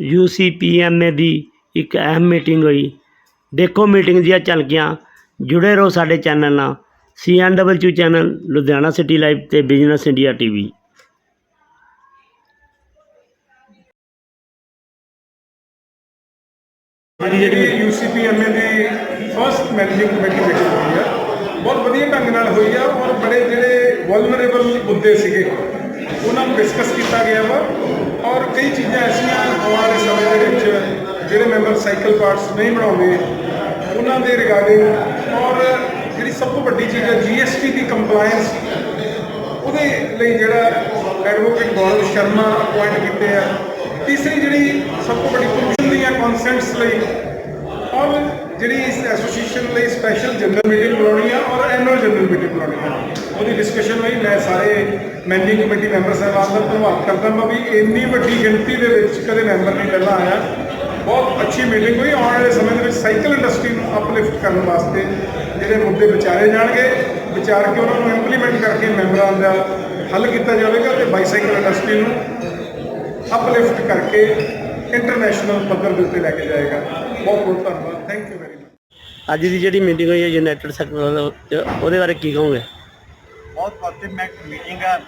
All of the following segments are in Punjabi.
You C P M A ਦੀ ਇੱਕ ਅਹਿਮ ਮੀਟਿੰਗ ਹੋਈ। ਦੇਖੋ ਮੀਟਿੰਗ ਦੀਆਂ ਝਲਕੀਆਂ। ਜੁੜੇ ਰਹੋ ਸਾਡੇ ਚੈਨਲ ਨਾਲ। C N double CNW channel, Ludhiana city live ਤੇ ਬਿਜ਼ਨਸ ਇੰਡੀਆ ਟੀਵੀ। ਜਿਹੜੀ ਯੂਸੀਪੀਐਮਏ ਦੀ ਫਸਟ ਮੈਨੇਜਿੰਗ ਕਮੇਟੀ ਮੀਟਿੰਗ ਹੋਈ ਆ। ਬਹੁਤ ਵਧੀਆ ਢੰਗ ਨਾਲ ਹੋਈ ਆ ਔਰ ਬੜੇ ਜਿਹੜੇ ਵਲਨਰੇਬਲ ਮੁੱਦੇ ਸੀਗੇ। ਉਹਨਾਂ ਨੂੰ ਡਿਸਕਸ ਕੀਤਾ ਗਿਆ ਵਾ ਔਰ ਕਈ ਚੀਜ਼ਾਂ ਐਸੀਆਂ ਆਉਣ ਵਾਲੇ ਸਮੇਂ ਦੇ ਵਿੱਚ ਜਿਹੜੇ ਮੈਂਬਰ ਸਾਈਕਲ ਪਾਰਟਸ ਨਹੀਂ ਬਣਾਉਂਦੇ, ਉਹਨਾਂ ਦੇ ਰਿਗਾਰਡਿੰਗ ਔਰ ਜਿਹੜੀ ਸਭ ਤੋਂ ਵੱਡੀ ਚੀਜ਼ ਹੈ ਜੀਐਸਟੀ ਦੀ ਕੰਪਲਾਈਂਸ ਉਹਦੇ ਲਈ ਜਿਹੜਾ ਐਡਵੋਕੇਟ ਗੌਰਵ ਸ਼ਰਮਾ ਅਪਾਇੰਟ ਕੀਤੇ ਆ। ਤੀਸਰੀ ਜਿਹੜੀ ਸਭ ਤੋਂ ਵੱਡੀ ਕਮਿਸ਼ਨ ਦੀਆਂ ਕਨਸੈਂਟਸ ਲਈ, ਔਰ ਜਿਹੜੀ ਇਸ ਐਸੋਸੀਏਸ਼ਨ ਲਈ ਸਪੈਸ਼ਲ ਜਨਰਲ ਮੀਟਿੰਗ ਬੁਲਾਉਣੀ ਆ ਔਰ ਐਨੂਅਲ ਜਨਰਲ ਮੀਟਿੰਗ ਬੁਲਾਉਣੀ ਆ। ਉਹਦੀ ਡਿਸਕਸ਼ਨ ਲਈ ਮੈਂ ਸਾਰੇ ਮੈਨੇਜਿੰਗ ਕਮੇਟੀ ਮੈਂਬਰ ਸਾਹਿਬਾਨ ਦਾ ਧੰਨਵਾਦ ਕਰਦਾ ਹਾਂ। ਵੀ ਇੰਨੀ ਵੱਡੀ ਗਿਣਤੀ ਦੇ ਵਿੱਚ ਕਦੇ ਮੈਂਬਰ ਨਹੀਂ ਪਹਿਲਾਂ ਆਇਆ। ਬਹੁਤ ਅੱਛੀ ਮੀਟਿੰਗ ਹੋਈ। ਆਉਣ ਵਾਲੇ ਸਮੇਂ ਦੇ ਵਿੱਚ ਸਾਈਕਲ ਇੰਡਸਟਰੀ ਨੂੰ ਅਪਲਿਫਟ ਕਰਨ ਵਾਸਤੇ ਜਿਹੜੇ ਮੁੱਦੇ ਵਿਚਾਰੇ ਜਾਣਗੇ, ਵਿਚਾਰ ਕੇ ਉਹਨਾਂ ਨੂੰ ਇੰਪਲੀਮੈਂਟ ਕਰਕੇ ਮੈਂਬਰਾਂ ਦਾ ਹੱਲ ਕੀਤਾ ਜਾਵੇਗਾ ਤੇ ਬਾਈਸਾਈਕਲ ਇੰਡਸਟਰੀ ਨੂੰ ਅਪਲਿਫਟ ਕਰਕੇ ਇੰਟਰਨੈਸ਼ਨਲ ਪੱਧਰ ਦੇ ਉੱਤੇ ਲੈ ਕੇ ਜਾਏਗਾ। ਬਹੁਤ ਬਹੁਤ ਧੰਨਵਾਦ। ਯੂ ਵੈਰੀ ਮਚ ਅੱਜ ਦੀ ਜਿਹੜੀ ਮੀਟਿੰਗ ਹੋਈ ਹੈ ਯੂਨਾਈਟਿਡ ਸੈਕਟਰ ਉਹਦੇ ਬਾਰੇ ਕੀ ਕਹੋਗੇ? ਬਹੁਤ ਪੋਜ਼ਿਟਿਵ ਮੈਕ ਮੀਟਿੰਗ ਆ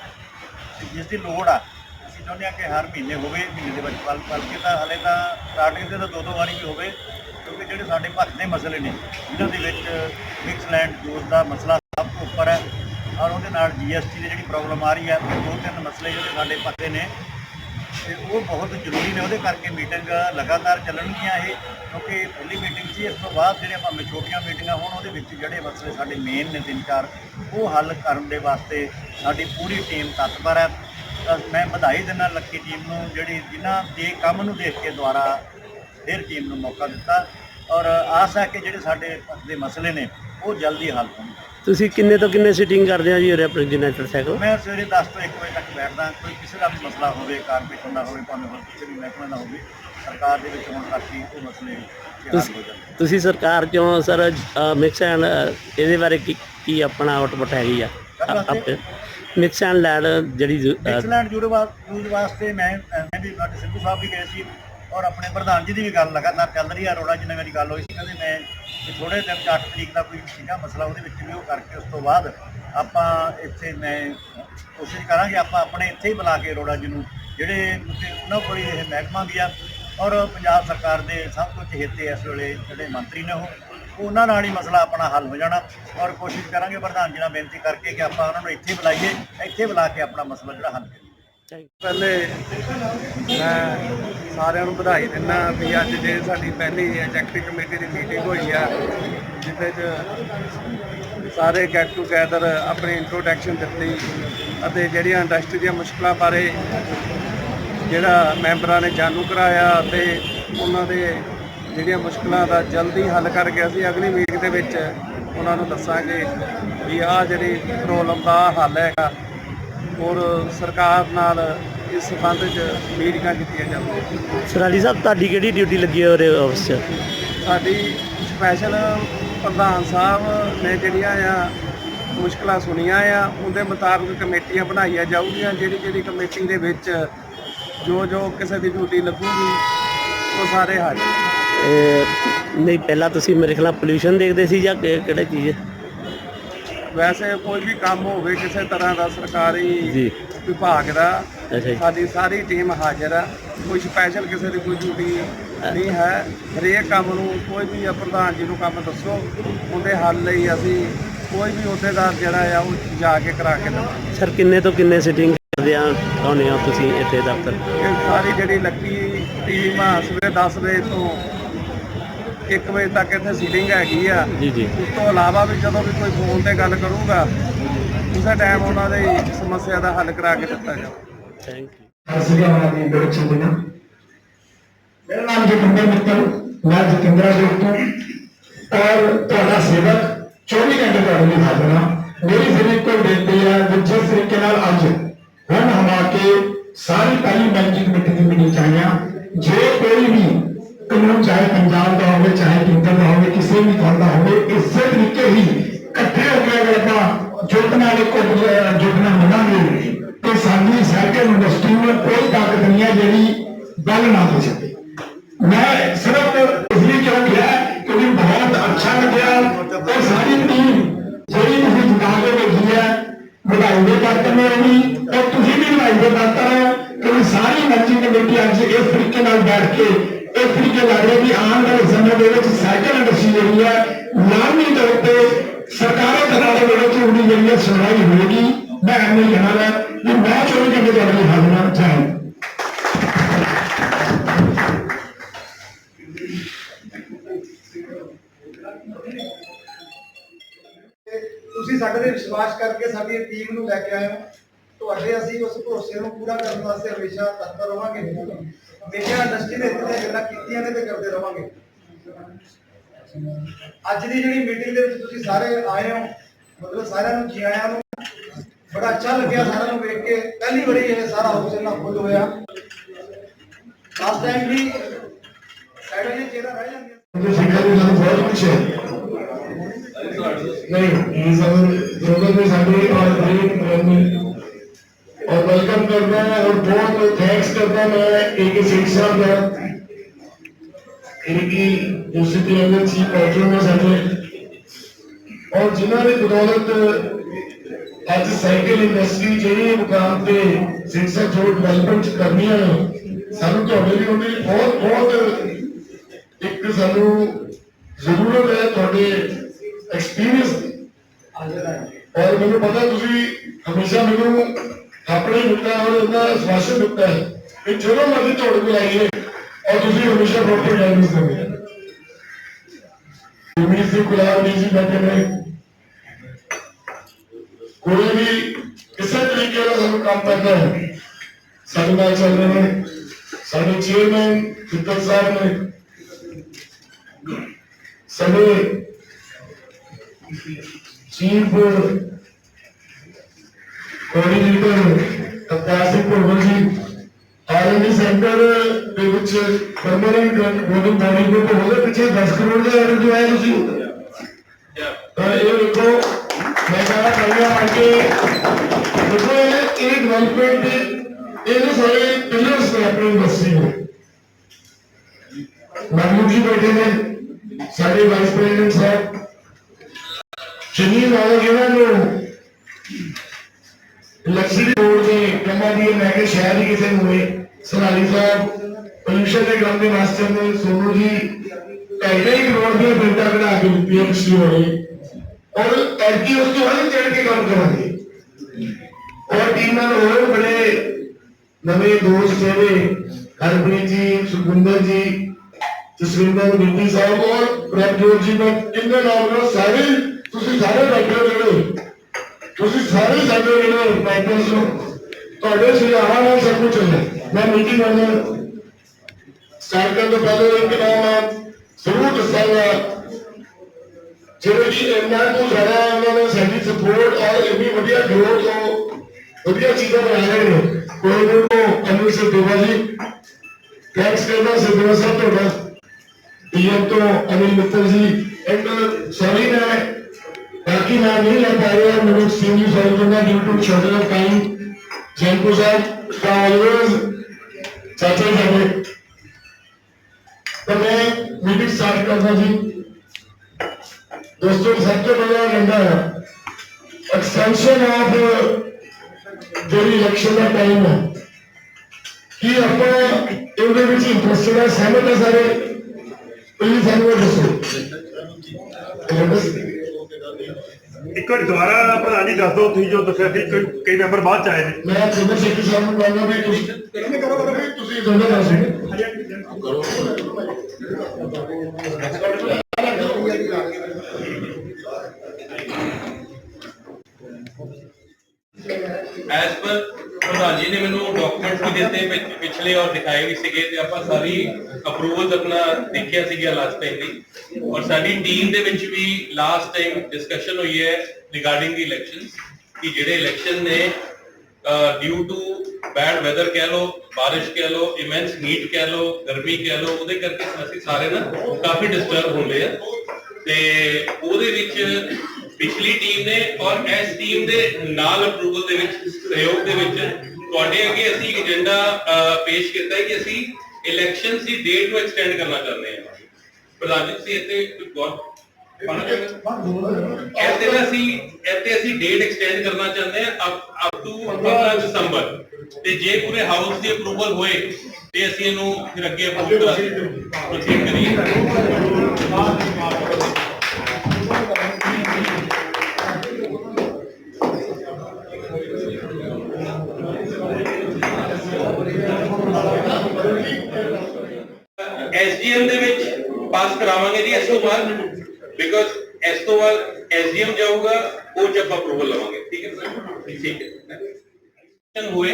ਜਿਸ ਦੀ ਲੋੜ ਆ ਅਸੀਂ ਚਾਹੁੰਦੇ ਆ ਕਿ ਹਰ ਮਹੀਨੇ ਹੋਵੇ ਮਹੀਨੇ ਦੇ ਵਿੱਚ ਪਲ ਪਲ ਕੇ ਤਾਂ ਹਲੇ ਤਾਂ ਸਟਾਰਟਿੰਗ ਤੇ ਤਾਂ ਦੋ ਦੋ ਵਾਰੀ ਵੀ ਹੋਵੇ ਕਿਉਂਕਿ ਜਿਹੜੇ ਸਾਡੇ ਭੱਖ ਦੇ ਮਸਲੇ ਨੇ ਇਹਨਾਂ ਦੇ ਵਿੱਚ ਮਿਕਸ ਲੈਂਡ ਜੂਸ ਦਾ ਮਸਲਾ ਸਭ ਤੋਂ ਉੱਪਰ ਹੈ ਔਰ ਉਹਦੇ ਨਾਲ ਜੀਐਸਟੀ ਦੀ ਜਿਹੜੀ ਪ੍ਰੋਬਲਮ ਆ ਰਹੀ ਹੈ ਦੋ ਤਿੰਨ ਮਸਲੇ ਜਿਹੜੇ ਸਾਡੇ ਭੱਖੇ ਨੇ ਤੇ ਉਹ ਬਹੁਤ ਜ਼ਰੂਰੀ ਨੇ, ਉਹਦੇ ਕਰਕੇ ਮੀਟਿੰਗ ਲਗਾਤਾਰ ਚੱਲਣਗੀਆਂ ਇਹ, ਕਿਉਂਕਿ ਪਹਿਲੀ ਮੀਟਿੰਗ ਸੀ, ਇਸ ਤੋਂ ਬਾਅਦ ਜਿਹੜੀਆਂ ਭਾਵੇਂ ਛੋਟੀਆਂ ਮੀਟਿੰਗਾਂ ਹੋਣ, ਉਹਦੇ ਵਿੱਚ ਜਿਹੜੇ ਮਸਲੇ ਸਾਡੇ ਮੇਨ ਨੇ ਤਿੰਨ ਚਾਰ, ਉਹ ਹੱਲ ਕਰਨ ਦੇ ਵਾਸਤੇ ਸਾਡੀ ਪੂਰੀ ਟੀਮ ਤਤਪਰ ਹੈ। ਤਾਂ ਮੈਂ ਵਧਾਈ ਦਿੰਦਾ ਲੱਕੀ ਟੀਮ ਨੂੰ, ਜਿਹੜੀ ਜਿਨ੍ਹਾਂ ਦੇ ਕੰਮ ਨੂੰ ਦੇਖ ਕੇ ਦੁਆਰਾ ਫਿਰ ਟੀਮ ਨੂੰ ਮੌਕਾ ਦਿੱਤਾ। ਔਰ ਆਸ ਹੈ ਕਿ ਜਿਹੜੇ ਸਾਡੇ ਦੇ ਮਸਲੇ ਨੇ, ਉਹ ਜਲਦੀ ਹੱਲ ਹੋਣਗੇ ਤੁਸੀਂ ਕਿੰਨੇ ਤੋਂ ਕਿੰਨੇ ਸੀਟਿੰਗ ਕਰਦੇ ਹੋ ਜੀ ਯੂਨਾਈਟਿਡ ਸਾਈਕਲ? ਮੈਂ ਸਵੇਰੇ 10 ਤੋਂ 1 ਵਜੇ ਤੱਕ ਬੈਠਦਾ ਕੋਈ ਕਿਸੇ ਦਾ ਵੀ ਮਸਲਾ ਹੋਵੇ ਕਾਰਪੋਰੇਸ਼ਨ ਦਾ ਹੋਵੇ ਭਾਵੇਂ ਹੋਰ ਕਿਸੇ ਵੀ ਮਹਿਕਮੇ ਦਾ ਹੋਵੇ ਸਰਕਾਰ ਦੇ ਵਿੱਚ ਹੁਣ ਹੀ ਉਹ ਮਸਲੇ ਹੱਲ ਹੋ ਜਾਂਦੇ ਤੁਸੀਂ ਸਰਕਾਰ ਚੋਂ ਸਰ ਮਿਕਸ ਐਂਡ ਇਹਦੇ ਬਾਰੇ ਕੀ ਕੀ ਆਪਣਾ ਆਊਟਪੁੱਟ ਹੈਗੀ ਆ? ਮਿਕਸ ਐਂਡ ਲੈਡ ਜਿਹੜੀ ਜ਼ੂ- ਅ, ਐਕਸਲੈਂਟ ਯੂਜ਼ ਵਾਸਤੇ ਮੈਂ ਮੈਂ ਵੀ ਸਾਡੇ ਸਿੱਧੂ ਸਾਹਿਬ ਵੀ ਗਏ ਸੀ ਔਰ ਆਪਣੇ ਪ੍ਰਧਾਨ ਜੀ ਦੀ ਵੀ ਗੱਲ ਲਗਾਤਾਰ ਚੱਲ ਰਹੀ ਹੈ ਅਰੋੜਾ ਜੀ ਨਾਲ ਮੇਰੀ ਗੱਲ ਹੋਈ ਸੀ, ਕਹਿੰਦੇ ਮੈਂ ਕਿ ਥੋੜੇ ਦਿਨ 'ਚ 8 ਤਰੀਕ ਦਾ ਕੋਈ ਸੀਗਾ, ਮਸਲਾ ਉਹਦੇ ਵਿੱਚ ਵੀ ਉਹ ਕਰਕੇ ਉਸ ਤੋਂ ਬਾਅਦ ਆਪਾਂ ਇੱਥੇ ਮੈਂ ਕੋਸ਼ਿਸ਼ ਕਰਾਂਗੇ, ਆਪਾਂ ਆਪਣੇ ਇੱਥੇ ਹੀ ਬੁਲਾ ਕੇ ਅਰੋੜਾ ਜੀ ਨੂੰ, ਜਿਹੜੇ ਉਹਨਾਂ ਕੋਲ ਹੀ ਇਹ ਮਹਿਕਮਾ ਵੀ ਆ, ਔਰ ਪੰਜਾਬ ਸਰਕਾਰ ਦੇ ਸਭ ਤੋਂ ਚਹੇਤੇ ਇਸ ਵੇਲੇ ਜਿਹੜੇ ਮੰਤਰੀ ਨੇ ਉਹ, ਉਹਨਾਂ ਨਾਲ ਹੀ ਮਸਲਾ ਆਪਣਾ ਹੱਲ ਹੋ ਜਾਣਾ, ਔਰ ਕੋਸ਼ਿਸ਼ ਕਰਾਂਗੇ ਪ੍ਰਧਾਨ ਜੀ ਨਾਲ ਬੇਨਤੀ ਕਰਕੇ ਕਿ ਆਪਾਂ ਉਹਨਾਂ ਨੂੰ ਇੱਥੇ ਬੁਲਾਈਏ, ਇੱਥੇ ਬੁਲਾ ਕੇ ਆਪਣਾ ਮਸਲਾ ਜਿਹੜਾ ਹੱਲ ਕਰੀਏ। ਪਹਿਲੇ ਮੈਂ ਸਾਰਿਆਂ ਨੂੰ ਵਧਾਈ ਦਿੰਦਾ ਵੀ ਅੱਜ ਜੇ ਸਾਡੀ ਪਹਿਲੀ ਐਗਜ਼ੈਕਟਿਵ ਕਮੇਟੀ ਦੀ ਮੀਟਿੰਗ ਹੋਈ ਆ ਜਿੱਥੇ 'ਚ ਸਾਰੇ ਗੈਟ ਟੂਗੇਦਰ ਆਪਣੀ ਇੰਟਰੋਡਕਸ਼ਨ ਦਿੱਤੀ ਅਤੇ ਜਿਹੜੀਆਂ ਇੰਡਸਟਰੀ ਦੀਆਂ ਮੁਸ਼ਕਲਾਂ ਬਾਰੇ ਜਿਹੜਾ ਮੈਂਬਰਾਂ ਨੇ ਜਾਣੂ ਕਰਾਇਆ ਅਤੇ ਉਹਨਾਂ ਦੇ ਜਿਹੜੀਆਂ ਮੁਸ਼ਕਲਾਂ ਦਾ ਜਲਦੀ ਹੱਲ ਕਰਕੇ ਅਸੀਂ ਅਗਲੀ ਮੀਟਿੰਗ ਦੇ ਵਿੱਚ ਉਹਨਾਂ ਨੂੰ ਦੱਸਾਂਗੇ ਵੀ ਆਹ ਜਿਹੜੀ ਪ੍ਰੋਬਲਮ ਦਾ ਹੱਲ ਹੈਗਾ ਔਰ ਸਰਕਾਰ ਨਾਲ ਇਸ ਸੰਬੰਧ 'ਚ ਮੀਟਿੰਗਾਂ ਕੀਤੀਆਂ ਜਾਣਗੀਆਂ। ਸਰਾਲੀ ਸਾਹਿਬ ਤੁਹਾਡੀ ਕਿਹੜੀ ਡਿਊਟੀ ਲੱਗੀ ਹੈ ਉਰੇ ਆਫਿਸ 'ਚ? ਸਾਡੀ ਸਪੈਸ਼ਲ ਪ੍ਰਧਾਨ ਸਾਹਿਬ ਨੇ ਜਿਹੜੀਆਂ ਆ ਮੁਸ਼ਕਲਾਂ ਸੁਣੀਆਂ ਆ ਉਹਦੇ ਮੁਤਾਬਕ ਕਮੇਟੀਆਂ ਬਣਾਈਆਂ ਜਾਊਗੀਆਂ ਜਿਹੜੀ ਜਿਹੜੀ ਕਮੇਟੀ ਦੇ ਵਿੱਚ ਜੋ ਜੋ ਕਿਸੇ ਦੀ ਡਿਊਟੀ ਲੱਗੂਗੀ ਉਹ ਸਾਰੇ ਹਾਜ਼ਰ ਇਹ ਨਹੀਂ ਪਹਿਲਾਂ ਤੁਸੀਂ ਮੇਰੇ ਖਿਆਲ ਪੋਲੂਸ਼ਨ ਦੇਖਦੇ ਸੀ ਜਾਂ ਕਿ- ਕਿਹੜਾ ਚੀਜ਼? ਵੈਸੇ ਕੋਈ ਵੀ ਕੰਮ ਹੋਵੇ ਕਿਸੇ ਤਰ੍ਹਾਂ ਦਾ ਸਰਕਾਰੀ ਜੀ। ਵਿਭਾਗ ਦਾ ਅੱਛਾ ਜੀ। ਸਾਡੀ ਸਾਰੀ ਟੀਮ ਹਾਜ਼ਰ ਆ। ਕੋਈ ਸਪੈਸ਼ਲ ਕਿਸੇ ਦੀ ਕੋਈ ਡਿਊਟੀ ਨਹੀਂ ਹੈ। ਹਰੇਕ ਕੰਮ ਨੂੰ ਕੋਈ ਵੀ ਆ ਪ੍ਰਧਾਨ ਜੀ ਨੂੰ ਕੰਮ ਦੱਸੋ ਉਹਦੇ ਹੱਲ ਲਈ ਅਸੀਂ ਕੋਈ ਵੀ ਅਹੁਦੇਦਾਰ ਜਿਹੜਾ ਆ ਉਹ ਜਾ ਕੇ ਕਰਾ ਕੇ ਦੇਵਾਂਗੇ। ਸਰ ਕਿੰਨੇ ਤੋਂ ਕਿੰਨੇ ਸੀਟਿੰਗ ਕਰਦੇ ਆ ਆਉਂਦੇ ਆ ਤੁਸੀਂ ਇੱਥੇ ਦਫ਼ਤਰ? ਇਹ ਸਾਰੀ ਜਿਹੜੀ ਲੱਕੀ ਟੀਮ ਆ ਸਵੇਰੇ 10 ਵਜੇ ਤੋਂ 1 ਵਜੇ ਤੱਕ ਇੱਥੇ ਸੀਟਿੰਗ ਹੈਗੀ ਆ। ਜੀ ਜੀ। ਉਸ ਤੋਂ ਇਲਾਵਾ ਵੀ ਜਦੋਂ ਵੀ ਕੋਈ ਫੋਨ ਤੇ ਗੱਲ ਕਰੂਗਾ ਉਸੇ ਟਾਈਮ ਉਹਨਾਂ ਦੀ ਸਮੱਸਿਆ ਦਾ ਹੱਲ ਕਰਾ ਕੇ ਦਿੱਤਾ ਜਾਊਗਾ ਥੈਂਕ ਯੂ ਅਸੀਂ ਉਹਨਾਂ ਦੀ ਇੰਟਰੋਡਕਸ਼ਨ ਦੇਣਾ ਮੇਰਾ ਨਾਮ ਜਤਿੰਦਰ ਮਿੱਤਲ ਮੈਂ ਜਤਿੰਦਰਾ ਗਰੁੱਪ ਤੋਂ ਔਰ ਤੁਹਾਡਾ ਸੇਵਕ 24 ਘੰਟੇ ਤੁਹਾਡੇ ਲਈ ਹਾਜ਼ਰ ਹਾਂ। ਮੇਰੀ ਸਿਰਫ ਕੋਈ ਬੇਨਤੀ ਹੈ ਕਿ ਜਿਸ ਤਰੀਕੇ ਨਾਲ ਅੱਜ ਹੁਣ ਹਮਾ ਕੇ ਸਾਰੀ ਪਹਿਲੀ ਮੈਨੇਜਿੰਗ ਕਮੇਟੀ ਦੀ ਮੀਟਿੰਗ ਚਾਹੀਆਂ ਜੇ ਕੋਈ ਵੀ तुम लोग चाहे पंजाब का होगे, चाहे पिंटर का होगे, किसी भी धर्म का होगे इससे तरीके ही इकट्ठे होकर अगर आप जुटना को जोतना मनाएँगे तो सामने साइकिल इंडस्ट्री में कोई ताकत नहीं है जी गल ना दे सके। मैं सिर्फ़ इसलिए क्यों किया क्योंकि बहुत अच्छा लगे और सारी टीम जी तुम जुटा के बैठी है। बधाई ਦੇ ਪਾਤਰ ਨੇ ਵੀ और तुम भी बधाई ਦੇ ਪਾਤਰ ਹੋ क्योंकि सारी मर्ज़ी कमेटी ਅੱਜ इस तरीके बैठ के ਇਸ ਤਰੀਕੇ ਲੱਗ ਰਿਹਾ ਕਿ ਆਉਣ ਵਾਲੇ ਸਮੇਂ ਦੇ ਵਿੱਚ ਸਾਈਕਲ ਇੰਡਸਟਰੀ ਜਿਹੜੀ ਹੈ, ਲਾਜ਼ਮੀ ਤੌਰ ਤੇ ਸਰਕਾਰਾਂ ਦੇ ਨਾਲ ਦੇ ਵਿੱਚ ਉਹਦੀ ਜਿਹੜੀ ਹੈ, ਸੁਣਵਾਈ ਹੋਏਗੀ ਮੈਂ ਐਵੇਂ ਕਹਿਣਾ ਹੈ ਕਿ ਮੈਂ 24 ਘੰਟੇ ਤੁਹਾਡੇ ਲਈ ਹਾਜ਼ਰ ਹਾਂ। ਤੁਸੀਂ ਸਾਡੇ ਤੇ ਵਿਸ਼ਵਾਸ ਕਰਕੇ ਸਾਡੀ ਟੀਮ ਨੂੰ ਲੈ ਕੇ ਆਏ ਹੋ। ਤੁਹਾਡੇ ਅਸੀਂ ਉਸ ਭਰੋਸੇ ਨੂੰ ਪੂਰਾ ਕਰਨ ਵਾਸਤੇ ਹਮੇਸ਼ਾ ਤਤਪਰ ਰਵਾਂਗੇ। ਮੇਰੀਆਂ ਇੰਡਸਟਰੀ ਦੇ ਇੱਥੇ ਦੀਆਂ ਗੱਲਾਂ ਕੀਤੀਆਂ ਨੇ ਤੇ ਕਰਦੇ ਰਵਾਂਗੇ ਅੱਜ ਦੀ ਜਿਹੜੀ ਮੀਟਿੰਗ ਦੇ ਵਿੱਚ ਤੁਸੀਂ ਸਾਰੇ ਆਏ ਹੋ ਮਤਲਬ ਸਾਰਿਆਂ ਨੂੰ ਜੀ ਆਇਆਂ ਨੂੰ ਬੜਾ ਅੱਛਾ ਲੱਗਿਆ ਸਾਰਿਆਂ ਨੂੰ ਵੇਖ ਕੇ ਪਹਿਲੀ ਵਾਰੀ ਇਹ ਸਾਰਾ ਹਾਊਸ ਇੰਨਾ ਫੁੱਲ ਹੋਇਆ ਲਾਸਟ ਟਾਈਮ ਵੀ ਸਾਈਡਾਂ ਦੀਆਂ ਚੇਅਰਾਂ ਰਹਿ ਜਾਂਦੀਆਂ तो सिखा भी ਸਾਨੂੰ ਬਹੁਤ ਕੁਛ ਹੈ ਨਹੀਂ ਇਹ ਸਭ ਪ੍ਰੋਗਰਾਮ में साडे और ग्रेट और वेलकम करना है और बहुत थैंक्स करना मैं एक सिंह साहब का इनकी यूनिवर्सिटी अंदर चीफ पैटर्न है साडे और जिन्हों ने बदौलत ਅੱਜ ਸਾਈਕਲ ਇੰਡਸਟਰੀ ਜਿਹੜੀ ਮੁਕਾਮ ਤੇ ਸਿੰਘ ਸਾਹਿਬ ਜੋ ਡਿਵੈਲਪਮੈਂਟ ਕਰਨੀਆਂ ਨੇ ਸਾਨੂੰ ਤੁਹਾਡੇ ਲਈ ਉਹਦੀ ਬਹੁਤ ਬਹੁਤ ਇੱਕ ਸਾਨੂੰ ਜ਼ਰੂਰਤ ਹੈ ਤੁਹਾਡੇ ਐਕਸਪੀਰੀਅੰਸ ਦੀ ਔਰ ਮੈਨੂੰ ਪਤਾ ਤੁਸੀਂ ਹਮੇਸ਼ਾ ਮੈਨੂੰ ਆਪਣੇ ਦਿੱਤਾ ਔਰ ਉਹਦਾ ਸਵਾਸ਼ਨ ਦਿੱਤਾ ਹੈ ਕਿ ਜਦੋਂ ਮਰਜ਼ੀ ਤੁਹਾਡੇ ਕੋਲ ਆਈਏ ਔਰ ਤੁਸੀਂ ਹਮੇਸ਼ਾ ਪ੍ਰੋਪਰ ਗਾਈਡੈਂਸ ਦਿੰਦੇ ਉਮੀਦ ਸੀ ਗੁਲਾਬ ਜੀ ਜੀ ਬੈਠੇ ਨੇ ਕੋਈ ਵੀ ਕਿਸੇ ਤਰੀਕੇ ਨਾਲ ਸਾਨੂੰ ਕੰਮ ਕਰਨਾ ਹੈ ਸਾਡੇ ਨਾਲ ਚੱਲ ਰਹੇ ਨੇ ਸਾਡੇ ਚੇਅਰਮੈਨ ਫਿੱਤਰ ਸਾਹਿਬ ਨੇ ਸਾਡੇ chief coordinator Avtar Singh Bhullar ji centre ਦੇ ਵਿੱਚ ਪਰਮਾਨੈਂਟ ਗਵਰਨਿੰਗ ਬੋਡੀ ਦੇ ਤੋਂ ਪਿੱਛੇ 10 ਕਰੋੜ ਦਾ ਆਰਡਰ ਜੋ ਆਇਆ ਤੁਸੀਂ। ਤਾਂ ਇਹ ਵੇਖੋ, ਮੈਂ ਕਹਾਂ ਕਰਿਆ ਅੱਗੇ ਦੇਖੋ, ਇਹ ਇਹ ਡਿਵੈਲਪਮੈਂਟ ਦੇ ਇਹ ਸਾਰੇ ਪਿਲਰਸ ਨੇ ਆਪਣੀ ਇੰਡਸਟਰੀ ਦੇ ਮਹਿਮੂਦ ਜੀ ਬੈਠੇ ਨੇ, ਸਾਡੇ ਵਾਈਸ ਪ੍ਰੈਜ਼ੀਡੈਂਟ ਸਾਹਿਬ। ਚੰਨੀ ਨਾਲ ਜਿਹਨਾਂ ਨੂੰ ਲਕਸ਼ਮੀ ਬੋਰਡ ਦੇ ਕੰਮਾਂ ਮੈਂ ਕਿ ਸ਼ਹਿਰ ਹੀ ਕਿਸੇ ਨੂੰ ਹੋਏ। ਸਨਾਲੀ ਸਾਹਿਬ ਪੋਲਿਊਸ਼ਨ ਦੇ ਕੰਮ ਦੇ ਮਾਸਟਰ ਨੇ ਸੋਨੂ ਜੀ ਢਾਈ ਢਾਈ ਕਰੋੜ ਦੀਆਂ ਬਿਲਡਾਂ ਬਣਾ ਕੇ ਦਿੱਤੀਆਂ ਪਿਛਲੀ ਵਾਰੀ ਔਰ ਐਡੀ ਉਸ ਤੋਂ ਹਲੇ ਚੜ ਕੇ ਕੰਮ ਕਰਾਂਗੇ। ਔਰ ਟੀਮ ਨਾਲ ਹੋਰ ਬੜੇ ਨਵੇਂ ਦੋਸਤ ਜਿਹੜੇ ਹਰਪ੍ਰੀਤ ਜੀ, ਸੁਖਵਿੰਦਰ ਜੀ, ਜਸਵਿੰਦਰ ਬਿੰਦੀ ਸਾਹਿਬ ਔਰ ਪ੍ਰਭਜੋਤ ਜੀ, ਮੈਂ ਕਿੰਨੇ ਨਾਮ ਲਓ ਸਾਰੇ, ਤੁਸੀਂ ਸਾਰੇ ਬੈਠੇ ਹੋ ਜਿਹੜੇ ਤੁਸੀਂ ਸਾਰੇ ਸਾਡੇ ਜਿਹੜੇ ਮੈਂਬਰਸ ਹੋ ਤੁਹਾਡੇ ਸੁਝਾਵਾਂ ਨਾਲ ਸਭ ਕੁਝ ਚੱਲੇ ਮੈਂ ਮੀਟਿੰਗ ਵਾਲੇ ਸਟਾਰਟ ਕਰਨ ਤੋਂ ਪਹਿਲੇ ਇੱਕ ਨਾਮ ਜ਼ਰੂਰ ਦੱਸਾਂਗਾ। ਜਿਹੜੇ ਕਿ ਇਹਨਾਂ ਨੂੰ ਜ਼ਿਆਦਾ ਉਹਨਾਂ ਨੇ ਸਾਡੀ ਸਪੋਰਟ ਔਰ ਇੰਨੀ ਵਧੀਆ ਗਰੋਥ ਤੋਂ ਵਧੀਆ ਚੀਜ਼ਾਂ ਬਣਾ ਰਹੇ ਨੇ। ਕੋਈ ਨੂੰ ਅਨਿਲ ਸਿੱਧੂਆ ਜੀ ਥੈਂਕਸ ਕਰਨਾ ਸਿੱਧੂਆ ਸਾਹਿਬ ਤੁਹਾਡਾ। ਪੀਐਮ ਤੋਂ ਅਨਿਲ ਮਿੱਤਲ ਜੀ ਐਂਡ ਸੌਰੀ ਮੈਂ ਬਾਕੀ ਮੈਂ ਨਹੀਂ ਲੈ ਪਾ ਰਿਹਾ, ਮੈਨੂੰ ਸਿੰਘ ਜੀ ਸੌਰੀ ਕਰਨਾ due to shortage of time Jainpur the always ਚਾਚਾ ਜੀ ਸਾਡੇ ਤਾਂ ਮੈਂ ਮੀਟਿੰਗ ਸਟਾਰਟ ਕਰਦਾ ਜੀ ਦੋਸਤੋ ਸਭ ਤੋਂ ਪਹਿਲਾਂ ਲੰਦਾ ਹੈ ਐਕਸਟੈਂਸ਼ਨ ਆਫ ਜਿਹੜੀ ਇਲੈਕਸ਼ਨ ਦਾ ਟਾਈਮ ਹੈ ਕੀ ਆਪਾਂ ਇਹਦੇ ਵਿੱਚ ਇੰਟਰਸਟਡ ਹੈ ਸਹਿਮਤ ਹੈ ਸਾਰੇ ਪਲੀਜ਼ ਸਾਨੂੰ ਇਹ ਦੱਸੋ ਇਹ ਦੱਸੋ। ਇੱਕ ਵਾਰ ਦੁਬਾਰਾ ਪ੍ਰਧਾਨ ਜੀ ਦੱਸ ਦਿਓ ਤੁਸੀਂ ਜੋ ਦੱਸਿਆ ਸੀ, ਕਈ ਕਈ ਮੈਂਬਰ ਬਾਅਦ ਚ ਆਏ ਨੇ। ਮੈਂ ਚੰਦਰ ਸ਼ੇਖਰ ਸਾਹਿਬ ਨੂੰ ਕਹਾਂਗਾ ਵੀ ਤੁਸੀਂ ਵੀ ਤੁਸੀਂ ਦੋਨੋਂ ਦੱਸੋ ਐਸ ਪਰ ਪ੍ਰਧਾਨ ਜੀ ਨੇ ਮੈਨੂੰ ਡਾਕੂਮੈਂਟ ਵੀ ਦਿੱਤੇ ਪਿਛ- ਪਿਛਲੇ ਔਰ ਦਿਖਾਏ ਵੀ ਸੀਗੇ ਤੇ ਆਪਾਂ ਸਾਰੀ ਅਪਰੂਵਲ ਆਪਣਾ ਦੇਖਿਆ ਸੀਗਾ ਲਾਸਟ ਟਾਈਮ ਦੀ ਔਰ ਸਾਡੀ ਟੀਮ ਦੇ ਵਿੱਚ ਵੀ ਲਾਸਟ ਟਾਈਮ ਡਿਸਕਸ਼ਨ ਹੋਈ ਹੈ ਰਿਗਾਰਡਿੰਗ ਦੀ ਇਲੈਕਸ਼ਨਸ ਕਿ ਜਿਹੜੇ ਇਲੈਕਸ਼ਨ ਨੇ ਡਿਊ ਟੂ ਬੈਡ ਵੈਦਰ ਕਹਿ ਲੋ ਬਾਰਿਸ਼ ਕਹਿ ਲੋ ਇਮੈਂਸ ਹੀਟ ਕਹਿ ਲੋ ਗਰਮੀ ਕਹਿ ਲੋ ਉਹਦੇ ਕਰਕੇ ਅਸੀਂ ਸਾਰੇ ਨਾ ਕਾਫੀ ਡਿਸਟਰਬ ਹੁੰਦੇ ਆ। ਤੇ ਉਹਦੇ ਵਿੱਚ ਪਿਛਲੀ ਟੀਮ ਨੇ ਔਰ ਇਸ ਟੀਮ ਦੇ ਨਾਲ ਅਪਰੂਵਲ ਦੇ ਵਿੱਚ, ਸਹਿਯੋਗ ਦੇ ਵਿੱਚ ਤੁਹਾਡੇ ਅੱਗੇ ਅਸੀਂ ਇੱਕ ਏਜੰਡਾ ਪੇਸ਼ ਕੀਤਾ ਹੈ ਕਿ ਅਸੀਂ ਇਲੈਕਸ਼ਨ ਦੀ ਡੇਟ ਨੂੰ ਐਕਸਟੈਂਡ ਕਰਨਾ ਚਾਹੁੰਦੇ ਹਾਂ। ਪ੍ਰਧਾਨ ਜੀ ਤੁਸੀਂ ਇੱਥੇ, ਕੋਈ ਗੌਰ ਇਹਦੇ ਨਾਲ ਅਸੀਂ, ਇੱਥੇ ਅਸੀਂ ਡੇਟ ਐਕਸਟੈਂਡ ਕਰਨਾ ਚਾਹੁੰਦੇ ਹਾਂ, ਅਪ ਟੂ 15 ਦਸੰਬਰ। ਤੇ ਜੇ ਪੂਰੇ ਹਾਊਸ ਦੀ ਅਪਰੂਵਲ ਹੋਏ, ਤੇ ਅਸੀਂ ਇਹਨੂੰ ਫਿਰ ਅੱਗੇ ਅਪਰੂਵ ਕਰਾ ਪ੍ਰੋਸੀਡ ਕਰੀਏ ਐਸਡੀਐਮ ਦੇ ਵਿੱਚ ਪਾਸ ਕਰਾਵਾਂਗੇ ਜੀ ਇਸ ਤੋਂ ਬਾਅਦ ਬਿਕੋਜ਼ ਇਸ ਤੋਂ ਬਾਅਦ ਐਸਡੀਐਮ ਜਾਊਗਾ ਉਹ ਜਬ ਅਪਰੂਵਲ ਲਵਾਂਗੇ ਠੀਕ ਹੈ ਸਰ ਠੀਕ ਹੈ Election ਹੋਏ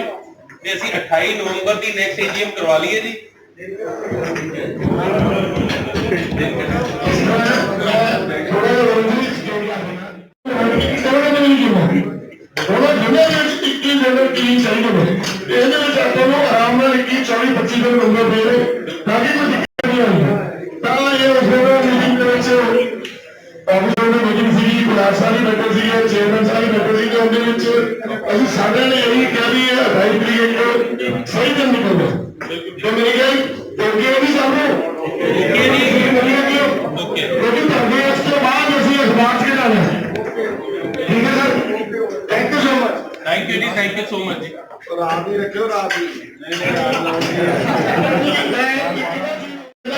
ਤੇ ਅਸੀਂ 28 ਨਵੰਬਰ ਦੀ ਨੈਕਸਟ ਐਸਡੀਐਮ ਕਰਵਾ ਲਈਏ ਜੀ ਥੋੜਾ ਜਿਹਾ ਰੋਜ਼ੀ ਸਟੇਟ ਕਰ ਦੇਣਾ ਉਹਨਾਂ ਜਿੰਨੇ ਵਿੱਚ 21 ਦਿਨ ਟੀਮ ਚਾਹੀਦੇ ਨੇ ਇਹਦੇ ਵਿੱਚ ਆਪਾਂ ਨੂੰ ਆਰਾਮ ਨਾਲ 21 24 25 ਦਿਨ ਬੰਦੇ ਦੇ ਦੇ ਤਾਂ ਕਿ ਕੋਈ ਦਿੱਕਤ ਨਹੀਂ ਆਉਂਦੀ ਤਾਂ ਇਹ ਉਸ ਵੇਲੇ ਮੀਟਿੰਗ ਦੇ ਵਿੱਚ ਆਫੀਸਰ ਦੀ ਮੀਟਿੰਗ ਸੀ ਗੁਲਾਬ ਸਾਹਿਬ ਵੀ ਬੈਠੇ ਸੀਗੇ ਚੇਅਰਮੈਨ ਸਾਹਿਬ ਵੀ ਬੈਠੇ ਸੀ ਤੇ ਉਹਦੇ ਵਿੱਚ ਅਸੀਂ ਸਾਰਿਆਂ ਨੇ ਇਹੀ ਕਿਹਾ ਵੀ ਇਹ ਅਧਾਈ ਤਰੀਕੇ ਸਹੀ ਦਿਨ ਨਿਕਲਦਾ ਤੇ ਮੇਰੀ ਗੱਲ ਓਕੇ ਵੀ ਸਾਨੂੰ ਓਕੇ ਜੀ ਵਧੀਆ ਕਿਉਂ ਓਕੇ ਕਿਉਂਕਿ ਤੁਹਾਡੇ ਇਸ ਤੋਂ ਬਾਅਦ ਅਸੀਂ ਅਖਬਾਰ 'ਚ ਕਿਹੜਾ ਠੀਕ ਹੈ sir thank you so much thank you ਜੀ ਥੈਂਕ ਯੂ ਸੋ ਮਚ ਜੀ ਰਾਤ ਹੀ ਰੱਖਿਓ ਰਾਤ ਹੀ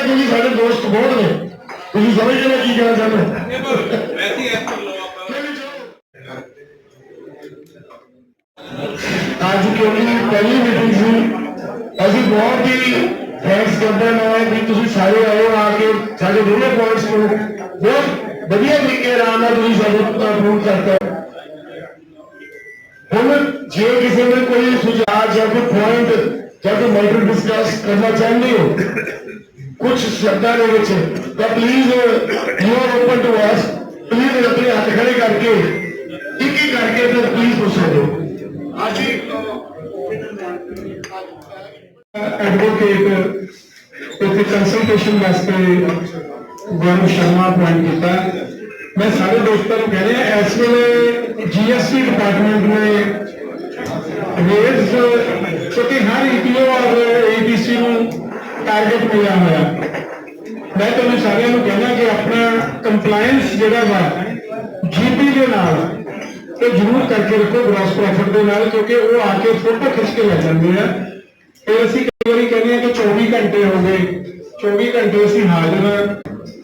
ਤੁਸੀਂ ਸਾਡੇ ਦੋਸਤ ਬਹੁਤ ਨੇ ਤੁਸੀਂ ਸਮਝਦੇ ਮੈਂ ਕੀ ਕਹਿਣਾ ਚਾਹੁੰਦਾ ਇਹ ਪਰ ਵੈਸੇ ਅੱਜ ਕਿਉਂਕਿ ਪਹਿਲੀ ਮੀਟਿੰਗ ਸੀ, ਅਸੀਂ ਬਹੁਤ ਹੀ ਥੈਂਕਸ ਕਰਦੇ ਹਾਂ ਵੀ ਤੁਸੀਂ ਸਾਰੇ ਆਏ ਆ ਕੇ ਸਾਡੇ ਦੋਨੇ ਪੁਆਇੰਟਸ ਨੂੰ। ਬਹੁਤ ਵਧੀਆ ਤਰੀਕੇ ਨਾਲ ਤੁਸੀਂ ਸਾਨੂੰ ਅਪਰੂਵ ਕਰਤਾ। ਹੁਣ ਜੇ ਕਿਸੇ ਨੇ ਕੋਈ ਸੁਝਾਅ ਜਾਂ ਕੋਈ ਪੁਆਇੰਟ ਜਾਂ ਕੋਈ ਮੈਟਰ ਡਿਸਕਸ ਕਰਨਾ ਚਾਹੁੰਦੇ ਹੋ, ਕੁਝ ਸ਼ਬਦਾਂ ਦੇ ਵਿੱਚ, ਤਾਂ please you are open to us please ਆਪਣੇ ਹੱਥ ਖੜੇ ਕਰਕੇ ਇੱਕ ਇੱਕ ਕਰਕੇ ਫਿਰ ਪਲੀਜ਼ ਪੁੱਛ ਸਕਦੇ ਹੋ ਅੱਜ ਐਡਵੋਕੇਟ ਉੱਥੇ ਕੰਸਲਟੇਸ਼ਨ ਵਾਸਤੇ ਗੌਰਵ ਸ਼ਰਮਾ ਅਪਾਇੰਟ ਕੀਤਾ ਮੈਂ ਸਾਰੇ ਦੋਸਤਾਂ ਨੂੰ ਕਹਿ ਰਿਹਾ ਇਸ ਵੇਲੇ ਜੀਐਸਟੀ ਡਿਪਾਰਟਮੈਂਟ ਨੇ ਰੇਜ਼ ਕਿਉਂਕਿ ਹਰ ਈਪੀਓ ਔਰ ਏਬੀਸੀ ਨੂੰ ਟਾਰਗੇਟ ਮਿਲਿਆ ਹੋਇਆ ਮੈਂ ਤੁਹਾਨੂੰ ਸਾਰਿਆਂ ਨੂੰ ਕਹਿਣਾ ਕਿ ਆਪਣਾ ਕੰਪਲਾਈਂਸ ਜਿਹੜਾ ਵਾ ਜੀਪੀ ਦੇ ਨਾਲ ਤੇ ਜ਼ਰੂਰ ਕਰਕੇ ਰੱਖੋ ਗ੍ਰੋਸ ਪ੍ਰੋਫਿਟ ਦੇ ਨਾਲ ਕਿਉਂਕਿ ਉਹ ਆ ਕੇ ਫੋਟੋ ਖਿੱਚ ਕੇ ਲੈ ਜਾਂਦੇ ਆ ਫਿਰ ਅਸੀਂ ਕਈ ਵਾਰੀ ਕਹਿੰਦੇ ਆ ਕਿ 24 ਘੰਟੇ ਹੋ ਗਏ 24 ਘੰਟੇ ਅਸੀਂ ਹਾਜ਼ਰ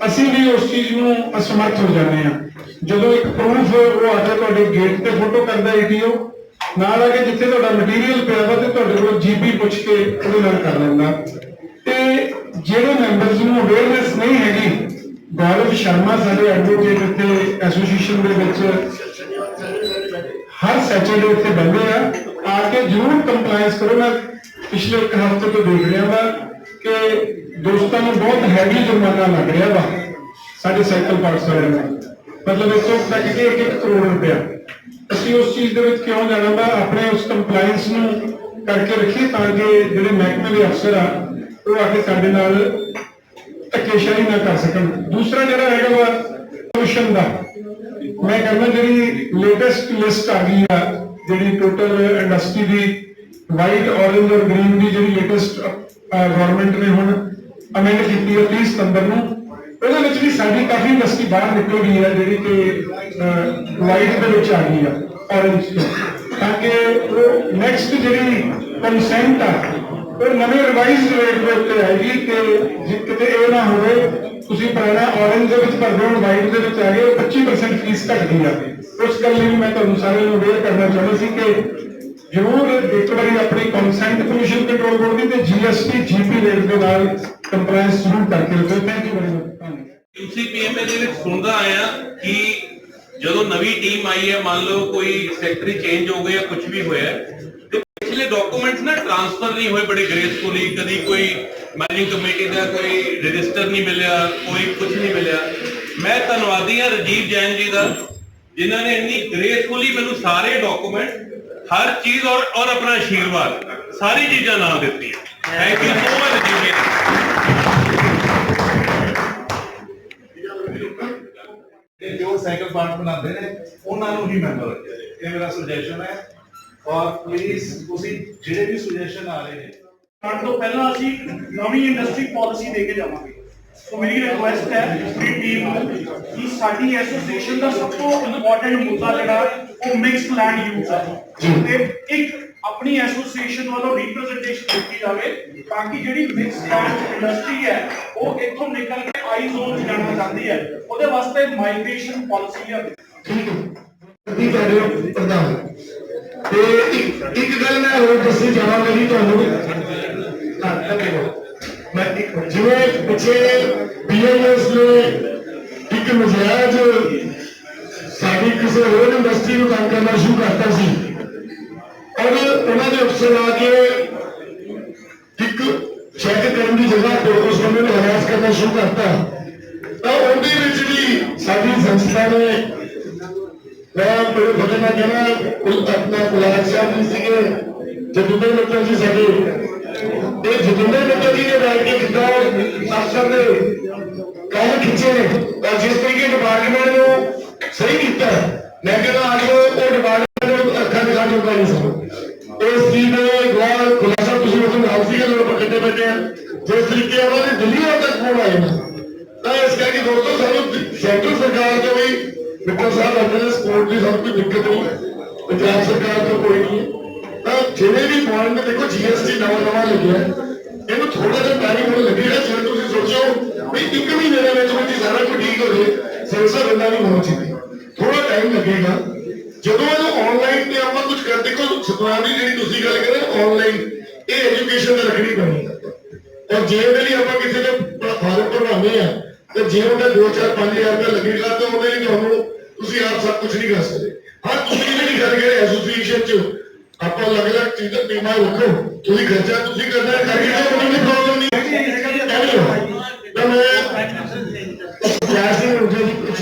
ਅਸੀਂ ਵੀ ਉਸ ਚੀਜ਼ ਨੂੰ ਅਸਮਰਥ ਹੋ ਜਾਂਦੇ ਆ ਜਦੋਂ ਇੱਕ ਪ੍ਰੂਫ ਉਹ ਆ ਤੁਹਾਡੇ ਗੇਟ ਤੇ ਫੋਟੋ ਕਰਦਾ ਈਟੀਓ ਨਾਲ ਆ ਕੇ ਜਿੱਥੇ ਤੁਹਾਡਾ ਮਟੀਰੀਅਲ ਪਿਆ ਵਾ ਤੇ ਤੁਹਾਡੇ ਕੋਲ ਜੀਪੀ ਪੁੱਛ ਕੇ ਉਹਦੇ ਨਾਲ ਕਰ ਲੈਂਦਾ। ਤੇ ਜਿਹੜੇ ਮੈਂਬਰਸ ਨੂੰ ਅਵੇਅਰਨੈਸ ਨਹੀਂ ਹੈਗੀ, ਗੌਰਵ ਸ਼ਰਮਾ ਸਾਡੇ ਐਡਵੋਕੇਟ ਇੱਥੇ ਐਸੋਸੀਏਸ਼ਨ ਦੇ ਵਿੱਚ ਹਰ ਸੈਚਰਡੇ ਉੱਥੇ ਬੰਦੇ ਆ। ਆ ਕੇ ਜ਼ਰੂਰ ਕੰਪਲਾਈਂਸ ਕਰੋ। ਮੈਂ ਪਿਛਲੇ ਇੱਕ ਹਫ਼ਤੇ ਤੋਂ ਦੇਖ ਰਿਹਾ ਵਾ ਕਿ ਦੋਸਤਾਂ ਨੂੰ ਬਹੁਤ ਹੈਵੀ ਜੁਰਮਾਨਾ ਲੱਗ ਰਿਹਾ ਵਾ ਸਾਡੇ ਸਾਈਕਲ ਪਾਰਕਸ ਵਾਲਿਆਂ ਨੂੰ ਮਤਲਬ ਇੱਥੋਂ ਤੱਕ ਕਿ 1 ਕਰੋੜ ਰੁਪਇਆ। ਅਸੀਂ ਉਸ ਚੀਜ਼ ਦੇ ਵਿੱਚ ਕਿਉਂ ਜਾਣਾ ਵਾ? ਆਪਣੇ ਉਸ ਕੰਪਲਾਈਂਸ ਨੂੰ ਕਰਕੇ ਰੱਖੀਏ ਤਾਂ ਕਿ ਜਿਹੜੇ ਮਹਿਕਮੇ ਦੇ ਅਫਸਰ ਆ, ਉਹ ਆ ਕੇ ਸਾਡੇ ਨਾਲ ਧੱਕੇਸ਼ਾਹੀ ਨਾ ਕਰ ਸਕਣ। ਦੂਸਰਾ ਜਿਹੜਾ ਹੈਗਾ ਵਾ ਪੋਲੂਸ਼ਨ ਦਾ। ਮੈਂ ਕਹਿੰਦਾ ਜਿਹੜੀ ਲੇਟੈਸਟ ਲਿਸਟ ਆ ਗਈ ਆ, ਜਿਹੜੀ ਟੋਟਲ ਇੰਡਸਟਰੀ ਦੀ ਵਾਈਟ ਔਰੇਂਜ ਔਰ ਗ੍ਰੀਨ ਦੀ ਜਿਹੜੀ ਲੇਟੈਸਟ ਗਵਰਨਮੈਂਟ ਨੇ ਹੁਣ ਅਮੈਂਡ ਕੀਤੀ ਹੈ 30 ਸਤੰਬਰ ਨੂੰ। ਉਹਦੇ ਵਿੱਚ ਵੀ ਸਾਡੀ ਕਾਫੀ ਇੰਡਸਟਰੀ ਬਾਹਰ ਨਿਕਲ ਗਈ ਹੈ ਜਿਹੜੀ ਕਿ ਵਾਈਟ ਦੇ ਵਿੱਚ ਆ ਗਈ ਆ ਔਰੇਂਜ ਤੋਂ। ਤਾਂ ਕਿ ਉਹ ਨੈਕਸਟ ਜਿਹੜੀ ਕੰਸੈਂਟ ਆ, ਉਹ ਨਵੇਂ ਰਿਵਾਈਜ਼ਡ ਰੇਟ ਦੇ ਉੱਤੇ ਆਏਗੀ ਕਿ ਜੇ ਇਹ ਨਾ ਹੋਵੇ, ਤੁਸੀਂ ਪੁਰਾਣਾ ਔਰੇਂਜ ਦੇ ਵਿੱਚ ਭਰਦੇ ਹੋ ਵਾਈਟ ਦੇ ਵਿੱਚ ਆ ਗਏ 25% ਫੀਸ ਘਟ ਗਈ ਆ। ਉਸ ਗੱਲ ਲਈ ਮੈਂ ਤੁਹਾਨੂੰ ਸਾਰਿਆਂ ਨੂੰ ਅਵੇਅਰ ਕਰਨਾ ਚਾਹੁੰਦਾ ਸੀ ਕਿ ਜ਼ਰੂਰ ਇੱਕ ਵਾਰੀ ਆਪਣੀ ਕੰਸੈਂਟ ਪੋਲੂਸ਼ਨ ਕੰਟਰੋਲ ਬੋਰਡ ਦੀ ਤੇ ਜੀਐਸਟੀ ਜੀਪੀ ਰੇਟ ਦੇ ਨਾਲ ਕੰਪਲਾਈਂਸ ਜ਼ਰੂਰ ਕਰਕੇ ਰੱਖੋ। ਥੈਂਕ ਯੂ ਵੈਰੀ ਮਚ ਧੰਨਵਾਦ ਯੂਸੀਪੀਐਮਏ ਦੇ ਵਿੱਚ ਸੁਣਦਾ ਆਇਆ ਕਿ ਜਦੋਂ ਨਵੀਂ ਟੀਮ ਆਈ ਹੈ, ਮੰਨ ਲਓ ਕੋਈ ਸੈਕਟਰੀ ਚੇਂਜ ਹੋ ਗਿਆ ਕੁਝ ਵੀ ਹੋਇਆ ਤੇ ਪਿਛਲੇ ਡਾਕੂਮੈਂਟਸ ਨਾ ਟ੍ਰਾਂਸਫਰ ਨਹੀਂ ਹੋਏ ਬੜੇ ਗ੍ਰੇਸਫੁਲੀ ਕਦੀ ਕੋਈ ਮੈਨੇਜਿੰਗ ਕਮੇਟੀ ਦਾ ਕੋਈ ਰਜਿਸਟਰ ਨਹੀਂ ਮਿਲਿਆ, ਕੋਈ ਕੁਝ ਨਹੀਂ ਮਿਲਿਆ। ਮੈਂ ਧੰਨਵਾਦੀ ਹਾਂ ਰਜੀਵ ਜੈਨ ਜੀ ਦਾ, ਜਿਨ੍ਹਾਂ ਨੇ ਇੰਨੀ ਗ੍ਰੇਸਫੁਲੀ ਮੈਨੂੰ ਸਾਰੇ ਡਾਕੂਮੈਂਟ ਹਰ ਚੀਜ਼ ਔਰ ਔਰ ਆਪਣਾ ਆਸ਼ੀਰਵਾਦ ਸਾਰੀ ਚੀਜ਼ਾਂ ਨਾਲ ਦਿੱਤੀਆਂ। ਥੈਂਕ ਯੂ ਸੋ ਮਚ ਜੀ ਇਹ ਜੋ ਸਾਈਕਲ ਪਾਰਟ ਬਣਾਉਂਦੇ ਨੇ, ਉਹਨਾਂ ਨੂੰ ਹੀ ਮੈਂਬਰ ਰੱਖਿਆ ਇਹ ਮੇਰਾ ਸੁਜੈਸ਼ਨ ਹੈ। ਔਰ ਪਲੀਜ਼ ਤੁਸੀਂ ਜਿਹੜੇ ਵੀ ਸੁਜੈਸ਼ਨ ਆ ਰਹੇ ਨੇ ਫੰਡ ਤੋਂ ਪਹਿਲਾਂ ਅਸੀਂ ਨਵੀਂ ਇੰਡਸਟਰੀ ਪਾਲਿਸੀ ਦੇ ਕੇ ਜਾਵਾਂਗੇ। ਸੋ ਮੇਰੀ ਰਿਕੁਐਸਟ ਹੈ ਪੂਰੀ ਟੀਮ ਨੂੰ ਕਿ ਸਾਡੀ ਐਸੋਸੀਏਸ਼ਨ ਦਾ ਸਭ ਤੋਂ ਇੰਪੋਰਟੈਂਟ ਮੁੱਦਾ ਜਿਹੜਾ ਉਹ ਮਿਕਸ ਲੈਂਡ ਯੂਜ਼ ਹੈ ਤੇ ਇੱਕ ਆਪਣੀ ਐਸੋਸੀਏਸ਼ਨ ਵੱਲੋਂ ਰਿਪਰੈਜ਼ੈਂਟੇਸ਼ਨ ਦਿੱਤੀ ਜਾਵੇ ਤਾਂ ਕਿ ਜਿਹੜੀ ਮਿਕਸ ਲੈਂਡ ਇੰਡਸਟਰੀ ਹੈ ਉਹ ਇੱਥੋਂ ਨਿਕਲ ਕੇ ਆਈ ਜ਼ੋਨ ਚ ਜਾਣਾ ਚਾਹੁੰਦੀ ਹੈ। ਉਹਦੇ ਵਾਸਤੇ ਮਾਈਗ੍ਰੇਸ਼ਨ ਪਾਲਿਸੀ ਲਿਆਵੇ ਠੀਕ ਹੈ ਦੀ ਤੁਹਾਡੇ ਪ੍ਰਧਾਨ ਤੇ ਇੱਕ ਇੱਕ ਗੱਲ ਮੈਂ ਹੋਰ ਦੱਸਣੀ ਚਾਹਾਂਗਾ ਜੀ ਤੁਹਾਨੂੰ। ਹਾਂ, ਧੰਨਵਾਦ। ਮੈਂ ਇੱਕ ਜਿਵੇਂ ਪਿੱਛੇ ਬੀਐਮਐਸ ਨੇ ਇੱਕ ਨਜਾਇਜ਼ ਸਾਡੀ ਕਿਸੇ ਹੋਰ ਇੰਡਸਟਰੀ ਨੂੰ ਕੰਮ ਕਰਨਾ ਸ਼ੁਰੂ ਕਰਤਾ ਸੀ। ਔਰ ਉਹਨਾਂ ਦੇ ਅਫਸਰ ਆ ਕੇ ਇੱਕ ਚੈੱਕ ਕਰਨ ਦੀ ਜਗ੍ਹਾ ਤੇ ਉਸ ਨੂੰ ਹਰਾਸ ਕਰਨਾ ਸ਼ੁਰੂ ਕਰਤਾ। ਤਾਂ ਉਹਦੇ ਵਿੱਚ ਵੀ ਸਾਡੀ ਸੰਸਥਾ ਨੇ ਮੈਂ ਬੜੇ ਬੜੇ ਨਾਲ ਕਹਿਣਾ ਕੁਲ ਆਪਣਾ ਕੁਲਾਰ ਸਾਹਿਬ ਜੀ ਸੀਗੇ। ਜਤਿੰਦਰ ਮਿੱਤਲ ਜੀ ਸਾਡੇ। ਇਹ ਜਤਿੰਦਰ ਮਿੱਤਲ ਜੀ ਨੇ ਬੈਠ ਕੇ ਕਿਦਾਂ ਅਫਸਰ ਦੇ ਕੰਮ ਖਿੱਚੇ ਨੇ? ਜਿਸ ਤਰੀਕੇ ਡਿਪਾਰਟਮੈਂਟ ਨੂੰ ਸਹੀ ਕੀਤਾ। ਮੈਂ ਕਹਿੰਦਾ ਅੱਜ ਉਹ ਡਿਪਾਰਟਮੈਂਟ ਨੂੰ ਅੱਖਾਂ ਦਿਖਾ ਚੁੱਕਾ ਨਹੀਂ ਸਭ ਇਸ ਚੀਜ਼ ਦੇ ਗਵਾਹ ਖੁਲਾਸਾ ਤੁਸੀਂ ਉਸ ਨਾਲ ਸੀ ਜਦੋਂ ਆਪਾਂ ਕਿੱਥੇ ਬੈਠੇ ਆ ਜਿਸ ਤਰੀਕੇ ਉਹਨਾਂ ਦੇ ਦਿੱਲੀ ਤੱਕ ਫੋਨ ਆਏ ਨੇ ਤਾਂ ਇਸ ਕਰਕੇ ਦੋਸਤੋ ਸਾਨੂੰ ਸੈਂਟਰ ਸਰਕਾਰ ਤੋਂ ਵੀ ਮਿੱਤਰ ਸਾਹਿਬ ਆਪਣੇ ਸਪੋਰਟ ਦੀ ਸਾਨੂੰ ਕੋਈ ਦਿੱਕਤ ਨਹੀਂ ਪੰਜਾਬ ਸਰਕਾਰ ਤੋਂ ਕੋਈ ਨਹੀਂ ਹੈ। ਤਾਂ ਜਿਹੜੇ ਵੀ ਪੁਆਇੰਟ ਦੇਖੋ ਜੀਐਸਟੀ ਨਵਾਂ ਨਵਾਂ ਲੱਗਿਆ ਹੈ, ਇਹਨੂੰ ਥੋੜਾ ਜਿਹਾ ਟਾਈਮ ਹੁਣ ਲੱਗੇਗਾ ਜਿਵੇਂ ਤੁਸੀਂ ਸੋਚੋ ਵੀ ਇੱਕ ਮਹੀਨੇ ਦੇ ਵਿੱਚ ਵਿੱਚ ਹੀ ਸਾਰਾ ਕੁਝ ਠੀਕ ਹੋ ਜਾਏ ਸੈਂਸਰ ਇੰਨਾ ਨਹੀਂ ਹੋਣਾ ਚਾਹੀਦਾ ਥੋੜਾ ਟਾਈਮ ਲੱਗੇਗਾ ਜਦੋਂ ਇਹਨੂੰ ਆਨਲਾਈਨ ਤੇ ਆਪਾਂ ਕੁਝ ਕਰ ਦੇਖੋ ਸਤਨਾਮ ਦੀ ਜਿਹੜੀ ਤੁਸੀਂ ਗੱਲ ਕਰ ਰਹੇ ਆਨਲਾਈਨ ਇਹ ਐਜੂਕੇਸ਼ਨ ਤੇ ਰੱਖਣੀ ਪੈਣੀ ਹੈ। ਔਰ ਜੇ ਉਹਦੇ ਲਈ ਆਪਾਂ ਕਿਸੇ ਦੇ ਫਾਰਮ ਭਰਵਾਉਂਦੇ ਆ ਤੇ ਜੇ ਉਹਦਾ 2-4 5000 ਰੁਪਏ ਲੱਗੇਗਾ ਤਾਂ ਉਹਦੇ ਲਈ ਤੁਹਾਨੂੰ ਤੁਸੀਂ ਆਪ ਸਭ ਕੁਝ ਨਹੀਂ ਕਰ ਸਕਦੇ। ਹਾਂ ਤੁਸੀਂ ਜਿਹੜੀ ਗੱਲ ਕਰੇ ਐਸੋਸੀਏਸ਼ਨ ਚ ਆਪਾਂ ਅਲੱਗ-ਅਲੱਗ ਚੀਜ਼ਾਂ ਟੀਮਾਂ ਰੱਖੋ। ਤੁਸੀਂ ਖਰਚਾ ਤੁਸੀਂ ਕਰਨਾ ਹੈ ਕਰਕੇ ਤਾਂ ਕੋਈ ਪ੍ਰੋਬਲਮ ਨਹੀਂ। ਤਾਂ ਮੈਂ ਦੀ ਕੁਝ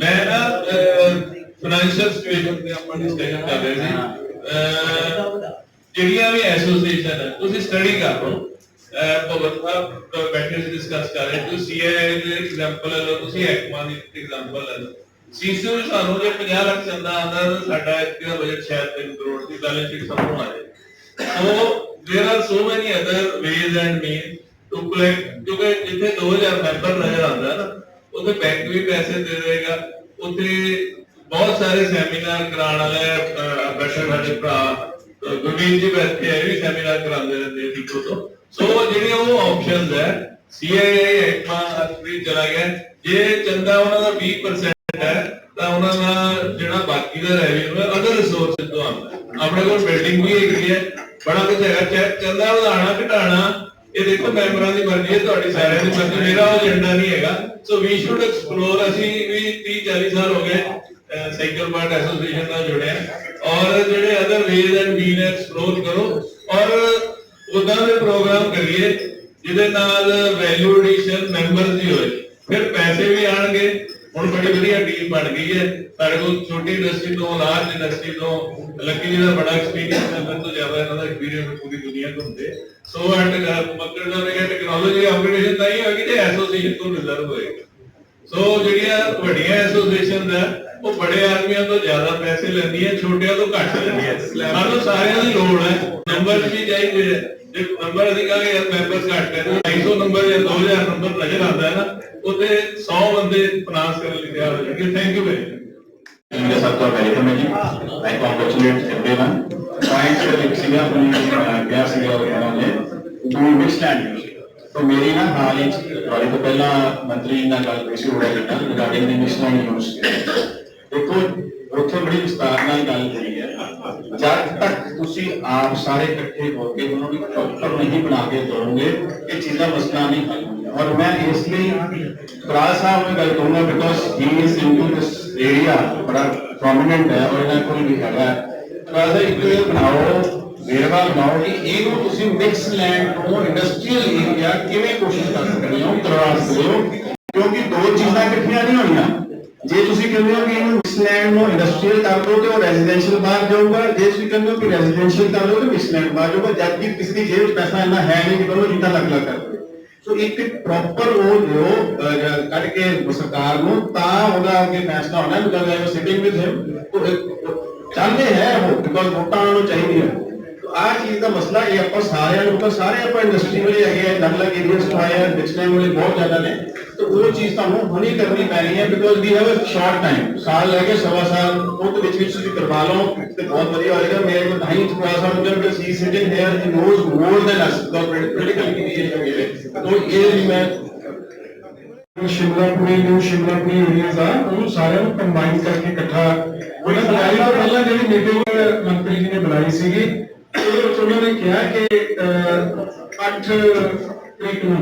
ਮੈਂ ਫਾਈਨੈਂਸ਼ੀਅਲ ਸਿਚੁਏਸ਼ਨ ਤੇ ਆਪਾਂ ਡਿਸਕਸ਼ਨ ਕਰ ਰਹੇ ਸੀ ਅਹ, ਜਿਹੜੀਆਂ ਵੀ ਐਸੋਸੀਏਸ਼ਨ ਹੈ ਤੁਸੀਂ ਸਟੱਡੀ ਕਰ ਲਓ ਅਹ, ਭਗਤ ਸਾਹਿਬ ਬੈਠੇ ਸੀ ਡਿਸਕਸ ਕਰ ਰਹੇ ਤੁਸੀਂ ਸੀਆਈਏ ਦੇ ਐਗਜ਼ਾਮਪਲ ਲੈ ਲਓ ਤੁਸੀਂ ਐਕਮਾ ਦੀ ਐਗਜ਼ਾਮਪਲ ਲੈ ਲਓ ਸੀਸੀਓ ਵਿੱਚ ਸਾਨੂੰ ਜੇ 50 ਲੱਖ ਚੰਦਾ ਆਉਂਦਾ ਤਾਂ ਸਾਡਾ ਇੱਕ ਦਾ ਬਜਟ ਸ਼ਾਇਦ 3 ਕਰੋੜ ਦੀ ਬੈਲੈਂਸ ਸ਼ੀਟ ਸਭ ਨੂੰ ਆ ਜਾਏ so there are so many other ways and mean to collect क्योंकि जिथे 2000 ਮੈਂਬਰ ਨਜ਼ਰ ਆਉਂਦਾ ਹੈ ਨਾ ਉੱਥੇ ਬੈਂਕ ਵੀ ਪੈਸੇ ਦੇ ਦੇਗਾ ਉੱਥੇ ਬਹੁਤ ਸਾਰੇ ਸੈਮੀਨਾਰ ਕਰਾਉਣ ਵਾਲੇ ਅਹ, ਸਾਡੇ ਭਰਾ ਅਹ, ਜੀ ਬੈਠੇ ਆ ਵੀ ਸੈਮੀਨਾਰ ਕਰਾਉਂਦੇ ਰਹਿੰਦੇ ਆ ਤੋਂ। ਸੋ ਜਿਹੜੀਆਂ ਉਹ ਆਪਸ਼ਨਸ ਹੈ ਸੀਆਈਏ ਐਕਮਾ ਅਸਲੀ ਚਲਾ ਗਿਆ। ਜੇ ਚੰਦਾ ਉਹਨਾਂ ਦਾ 20% ਹੈ ਤਾਂ ਉਹਨਾਂ ਦਾ ਜਿਹੜਾ ਬਾਕੀ ਦਾ ਰੈਵਨਿਊ ਹੈ ਅਦਰ ਰਿਸੋਰਸਸ ਤੋਂ ਆਉਂਦਾ ਆਪਣੇ ਕੋਲ ਬਿਲਡਿੰਗ ਵੀ ਹੈਗੀ ਹੈ ਬੜਾ ਕੁਝ ਹੈਗਾ। ਚੈ- ਚੰਦਾ ਵਧਾਣਾ ਘਟਾਣਾ ਇਹ ਦੇਖੋ ਮੈਂਬਰਾਂ ਦੀ ਮਰਜ਼ੀ ਹੈ ਤੁਹਾਡੀ ਸਾਰਿਆਂ ਦੀ ਮਰਜ਼ੀ ਮੇਰਾ ਉਹ ਏਜੰਡਾ ਨਹੀਂ ਹੈਗਾ। ਸੋ ਵੀ ਸ਼ੁਡ ਐਕਸਪਲੋਰ ਅਸੀਂ ਵੀ 30 40 ਸਾਲ ਹੋ ਗਏ ਸਾਈਕਲ ਪਾਰਟ ਐਸੋਸੀਏਸ਼ਨ ਨਾਲ ਜੁੜੇ ਔਰ ਜਿਹੜੇ other ways and mean explore ਕਰੋ। ਔਰ ਉਦਾਂ ਦੇ ਪ੍ਰੋਗਰਾਮ ਕਰੀਏ, ਜਿਹਦੇ ਨਾਲ ਵੈਲਿਊ ਐਡੀਸ਼ਨ ਮੈਂਬਰਸ ਦੀ ਹੋਏ। ਫਿਰ ਪੈਸੇ ਵੀ ਆਣਗੇ। ਹੁਣ ਬੜੀ ਵਧੀਆ ਟੀਮ ਬਣ ਗਈ ਹੈ। ਸਾਡੇ ਕੋਲ ਛੋਟੀ ਇੰਡਸਟਰੀ ਤੋਂ ਲਾਰਜ ਇੰਡਸਟਰੀ ਤੋਂ, ਲੱਕੀ ਜੀ ਦਾ ਬੜਾ ਐਕਸਪੀਰੀਅੰਸ ਹੈ। ਮੈਨੂੰ ਤੋਂ ਜ਼ਿਆਦਾ ਇਹਨਾਂ ਦਾ ਐਕਸਪੀਰੀਅੰਸ ਪੂਰੀ ਦੁਨੀਆ ਘੁੰਮਦੇ ਸੋ ਐਂਡ ਮੱਕੜ ਦਾ ਨੇ ਟੈਕਨੋਲੋਜੀ ਅਪਗ੍ਰੇਡੇਸ਼ਨ ਤਾਂ ਹੀ ਹੋਏਗੀ ਜੇ ਐਸੋਸੀਏਸ਼ਨ ਤੋਂ ਰਿਜ਼ਰਵ ਹੋਏਗਾ ਸੋ ਜਿਹੜੀਆਂ ਵੱਡੀਆਂ ਐਸੋਸੀਏਸ਼ਨ ਹੈ ਉਹ ਬੜੇ ਆਦਮੀਆਂ ਤੋਂ ਜ਼ਿਆਦਾ ਪੈਸੇ ਲੈਂਦੀਆਂ ਛੋਟਿਆਂ ਤੋਂ ਘੱਟ ਲੈਂਦੀਆਂ ਸਾਨੂੰ ਸਾਰਿਆਂ ਦੀ ਲੋੜ ਹੈ ਨੰਬਰ ਵੀ ਚਾਹੀਦੇ ਹੈ ਜੇ ਨੰਬਰ ਅਸੀਂ ਕਹਾਂਗੇ ਯਾਰ ਮੈਂਬਰਸ ਘੱਟ ਹੈ 250 ਨੰਬਰ ਜਾਂ 2000 ਨੰਬਰ ਨਜ਼ਰ ਆਉਂਦਾ ਹੈ ਨਾ ਉੱਥੇ 100 ਬੰਦੇ ਫਾਈਨਾਂਸ ਕਰਨ ਲਈ ਤਿਆਰ ਹੋ ਜਾਣਗੇ ਥੈਂਕ ਯੂ ਵੈਰੀ मेरे साथ तो वेलकम है जी आई कॉन्ग्रेचुलेट एवरीवन पॉइंट एक सीगा अपनी क्या सीगा उन्होंने जो मिक्स लैंड यूज तो मेरी ना हाल ही ਤੁਹਾਡੇ ਤੋਂ ਪਹਿਲਾਂ ਮੰਤਰੀ ਨਾਲ ਗੱਲ ਹੋਈ ਸੀ ਉਹਦਾ ਜਿਹੜਾ ਰਿਗਾਰਡਿੰਗ ਦੀ ਮਿਕਸ ਲੈਂਡ ਯੂਜ਼ ਦੇਖੋ, ਉੱਥੇ ਬੜੀ ਵਿਸਤਾਰ ਨਾਲ ਗੱਲ ਹੋਈ ਹੈ। ਜਦ ਤੱਕ ਤੁਸੀਂ ਆਪ ਸਾਰੇ ਇਕੱਠੇ ਹੋ ਕੇ ਉਹਨਾਂ ਨੂੰ ਪ੍ਰੋਪਰ ਨਹੀਂ ਬਣਾ ਕੇ ਦੋਗੇ ਇਹ ਚੀਜ਼ਾਂ ਮਸਲਾ ਨਹੀਂ ਹੱਲ ਹੋਣੀਆਂ ਔਰ ਮੈਂ ਇਸ ਲਈ ਬਰਾੜ ਸਾਹਿਬ ਨੂੰ ਗੱਲ ਕਹੂੰਗਾ because he is into this area ਬੜਾ ਪ੍ਰੋਮਿਨੈਂਟ ਹੈ ਔਰ ਇਹਨਾਂ ਕੋਲ ਵੀ ਹੈਗਾ ਬਰਾੜ ਸਾਹਿਬ, ਇੱਕ ਇਹ ਬਣਾਓ, ਵੇਰਵਾ ਬਣਾਓ ਕਿ ਇਹਨੂੰ ਤੁਸੀਂ ਮਿਕਸ ਲੈਂਡ ਤੋਂ ਇੰਡਸਟਰੀਅਲ ਏਰੀਆ ਕਿਵੇਂ ਕੋਸ਼ਿਸ਼ ਕਰ ਸਕਦੇ ਹੋ ਕਰਵਾ ਸਕਦੇ ਹੋ ਕਿਉਂਕਿ ਦੋ ਚੀਜ਼ਾਂ ਇਕੱਠੀਆਂ ਨਹੀਂ ਹੋਣੀਆਂ ਜੇ ਤੁਸੀਂ ਕਹਿੰਦੇ ਹੋ ਕਿ ਇਹਨੂੰ ਮਿਕਸ ਨੂੰ ਇੰਡਸਟਰੀਅਲ ਕਰ ਦੋ ਤੇ ਉਹ ਰੈਜ਼ੀਡੈਂਸ਼ੀਅਲ ਬਾਹਰ ਜਾਊਗਾ, ਜੇ ਤੁਸੀਂ ਕਹਿੰਦੇ ਹੋ ਕਿ ਰੈਜ਼ੀਡੈਂਸ਼ੀਅਲ ਕਰ ਲਓ ਤੇ ਮਿਕਸ ਬਾਹਰ ਜਾਊਗਾ, ਜਦ ਕਿ ਕਿਸੇ ਦੀ ਜੇਬ ਵਿੱਚ ਪੈਸਾ ਇੰਨਾ ਹੈ ਨਹੀਂ ਕਿ ਦੋਨੋਂ ਚੀਜ਼ਾਂ ਲੱਗ ਲੱਗ ਕਰ ਸੋ ਇੱਕ ਪ੍ਰੋਪਰ ਉਹ ਦਿਓ ਕੱਢ ਕੇ ਸਰਕਾਰ ਨੂੰ, ਤਾਂ ਉਹਦਾ ਅੱਗੇ ਫੈਸਲਾ ਹੋਣਾ because I was sitting with him ਚਾਹੁੰਦੇ ਹੈ ਉਹ ਬਿਕਾਜ਼ ਵੋਟਾਂ ਨੂੰ ਚਾਹੀਦੀ ਹੈ ਆਹ ਚੀਜ਼ ਦਾ ਮਸਲਾ ਇਹ ਆਪਾਂ ਸਾਰਿਆਂ ਨੂੰ ਤਾਂ ਸਾਰੇ ਆਪਾਂ ਇੰਡਸਟਰੀ ਵਾਲੇ ਹੈਗੇ ਆ ਅਲੱਗ-ਅਲੱਗ ਏਰੀਆਸ ਤੋਂ ਆਏ ਆ ਬਿਜ਼ਨਸ ਵਾਲੇ ਬਹੁਤ ਜ਼ਿਆਦਾ ਨੇ। ਤੇ ਉਹ ਚੀਜ਼ ਤੁਹਾਨੂੰ ਹੁਣੀ ਕਰਨੀ ਪੈਣੀ ਹੈ because we have a short time ਸਾਲ ਲੈ ਕੇ ਸਵਾ ਸਾਲ ਉਹਦੇ ਵਿੱਚ ਵਿੱਚ ਤੁਸੀਂ ਕਰਵਾ ਲਓ ਤੇ ਬਹੁਤ ਵਧੀਆ ਹੋਏਗਾ ਮੇਰੇ ਕੋਲ ਨਹੀਂ ਥੋੜਾ ਸਾ ਮੁਝੇ ਕਿ ਸੀ sitting here in knows more than us the political initiative ਹੈ तो ये भी मैं ਸ਼ਿਮਲਾਪੁਰੀ ਨਿਊ ਸ਼ਿਮਲਾਪੁਰੀ ਏਰੀਆਜ਼ ਆ ਉਹਨੂੰ ਸਾਰਿਆਂ ਨੂੰ ਕੰਬਾਈਨ ਕਰਕੇ ਇਕੱਠਾ ਉਹਨਾਂ ਬੁਲਾਈ ਤੋਂ ਪਹਿਲਾਂ ਜਿਹੜੀ ਮੀਟਿੰਗ ਮੰਤਰੀ ਜੀ ਨੇ ਬੁਲਾਈ ਸੀਗੀ ਉਹਦੇ ਵਿੱਚ ਉਹਨਾਂ ਨੇ ਕਿਹਾ ਕਿ ਅਹ, 8 ਤਰੀਕ ਨੂੰ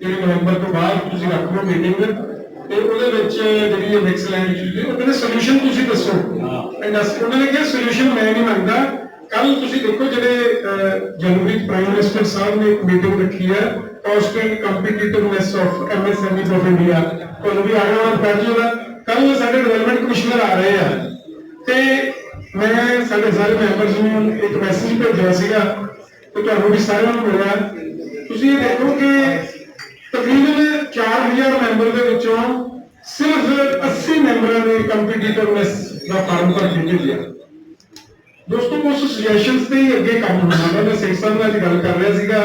ਜਿਹੜੇ ਨਵੰਬਰ ਤੋਂ ਬਾਅਦ ਤੁਸੀਂ ਰੱਖ ਲਓ ਮੀਟਿੰਗ ਤੇ ਉਹਦੇ ਵਿੱਚ ਜਿਹੜੀ ਇਹ ਮਿਕਸ ਲੈਂਡ ਇਸ਼ੂ ਉਹ ਕਹਿੰਦੇ ਸੋਲੂਸ਼ਨ ਤੁਸੀਂ ਦੱਸੋ। ਇੰਡਸਟਰੀ ਉਹਨਾਂ ਨੇ ਕਿਹਾ ਸੋਲੂਸ਼ਨ ਮੈਂ ਨਹੀਂ ਮੰਗਦਾ ਕੱਲ ਤੁਸੀਂ ਦੇਖੋ ਜਿਹੜੇ ਜਨਵਰੀ ਪ੍ਰਾਈਮ ਮਿਨਿਸਟਰ ਸਾਹਿਬ ਨੇ ਇੱਕ ਮੀਟਿੰਗ ਰੱਖੀ ਹੈ cost and competitiveness of MSME of India ਤੁਹਾਨੂੰ ਵੀ ਆਉਣਾ ਹੋਣਾ ਪੈ ਜਾਊਗਾ ਕੱਲ ਸਾਡੇ ਡਿਵੈਲਪਮੈਂਟ ਕਮਿਸ਼ਨਰ ਆ ਰਹੇ ਆ। ਤੇ ਮੈਂ ਸਾਡੇ ਸਾਰੇ ਮੈਂਬਰਸ ਨੂੰ ਇੱਕ ਮੈਸੇਜ ਭੇਜਿਆ ਸੀਗਾ ਤੇ ਤੁਹਾਨੂੰ ਵੀ ਸਾਰਿਆਂ ਨੂੰ ਮਿਲਿਆ। ਤੁਸੀਂ ਇਹ ਦੇਖੋ ਕਿ ਤਕਰੀਬਨ 4000 ਮੈਂਬਰ ਦੇ ਵਿੱਚੋਂ ਸਿਰਫ 80 ਮੈਂਬਰਾਂ ਨੇ ਕੰਪੀਟੀਟਿਵਨੈਸ ਦਾ ਫਾਰਮ ਭਰ ਕੇ ਭੇਜਿਆ। ਦੋਸਤੋ ਕੁਝ ਸੁਜੈਸ਼ਨਸ ਤੇ ਹੀ ਅੱਗੇ ਕੰਮ ਹੋਣਾ ਵਾ। ਮੈਂ ਸਿੰਘ ਨਾਲ ਗੱਲ ਕਰ ਰਿਹਾ ਸੀਗਾ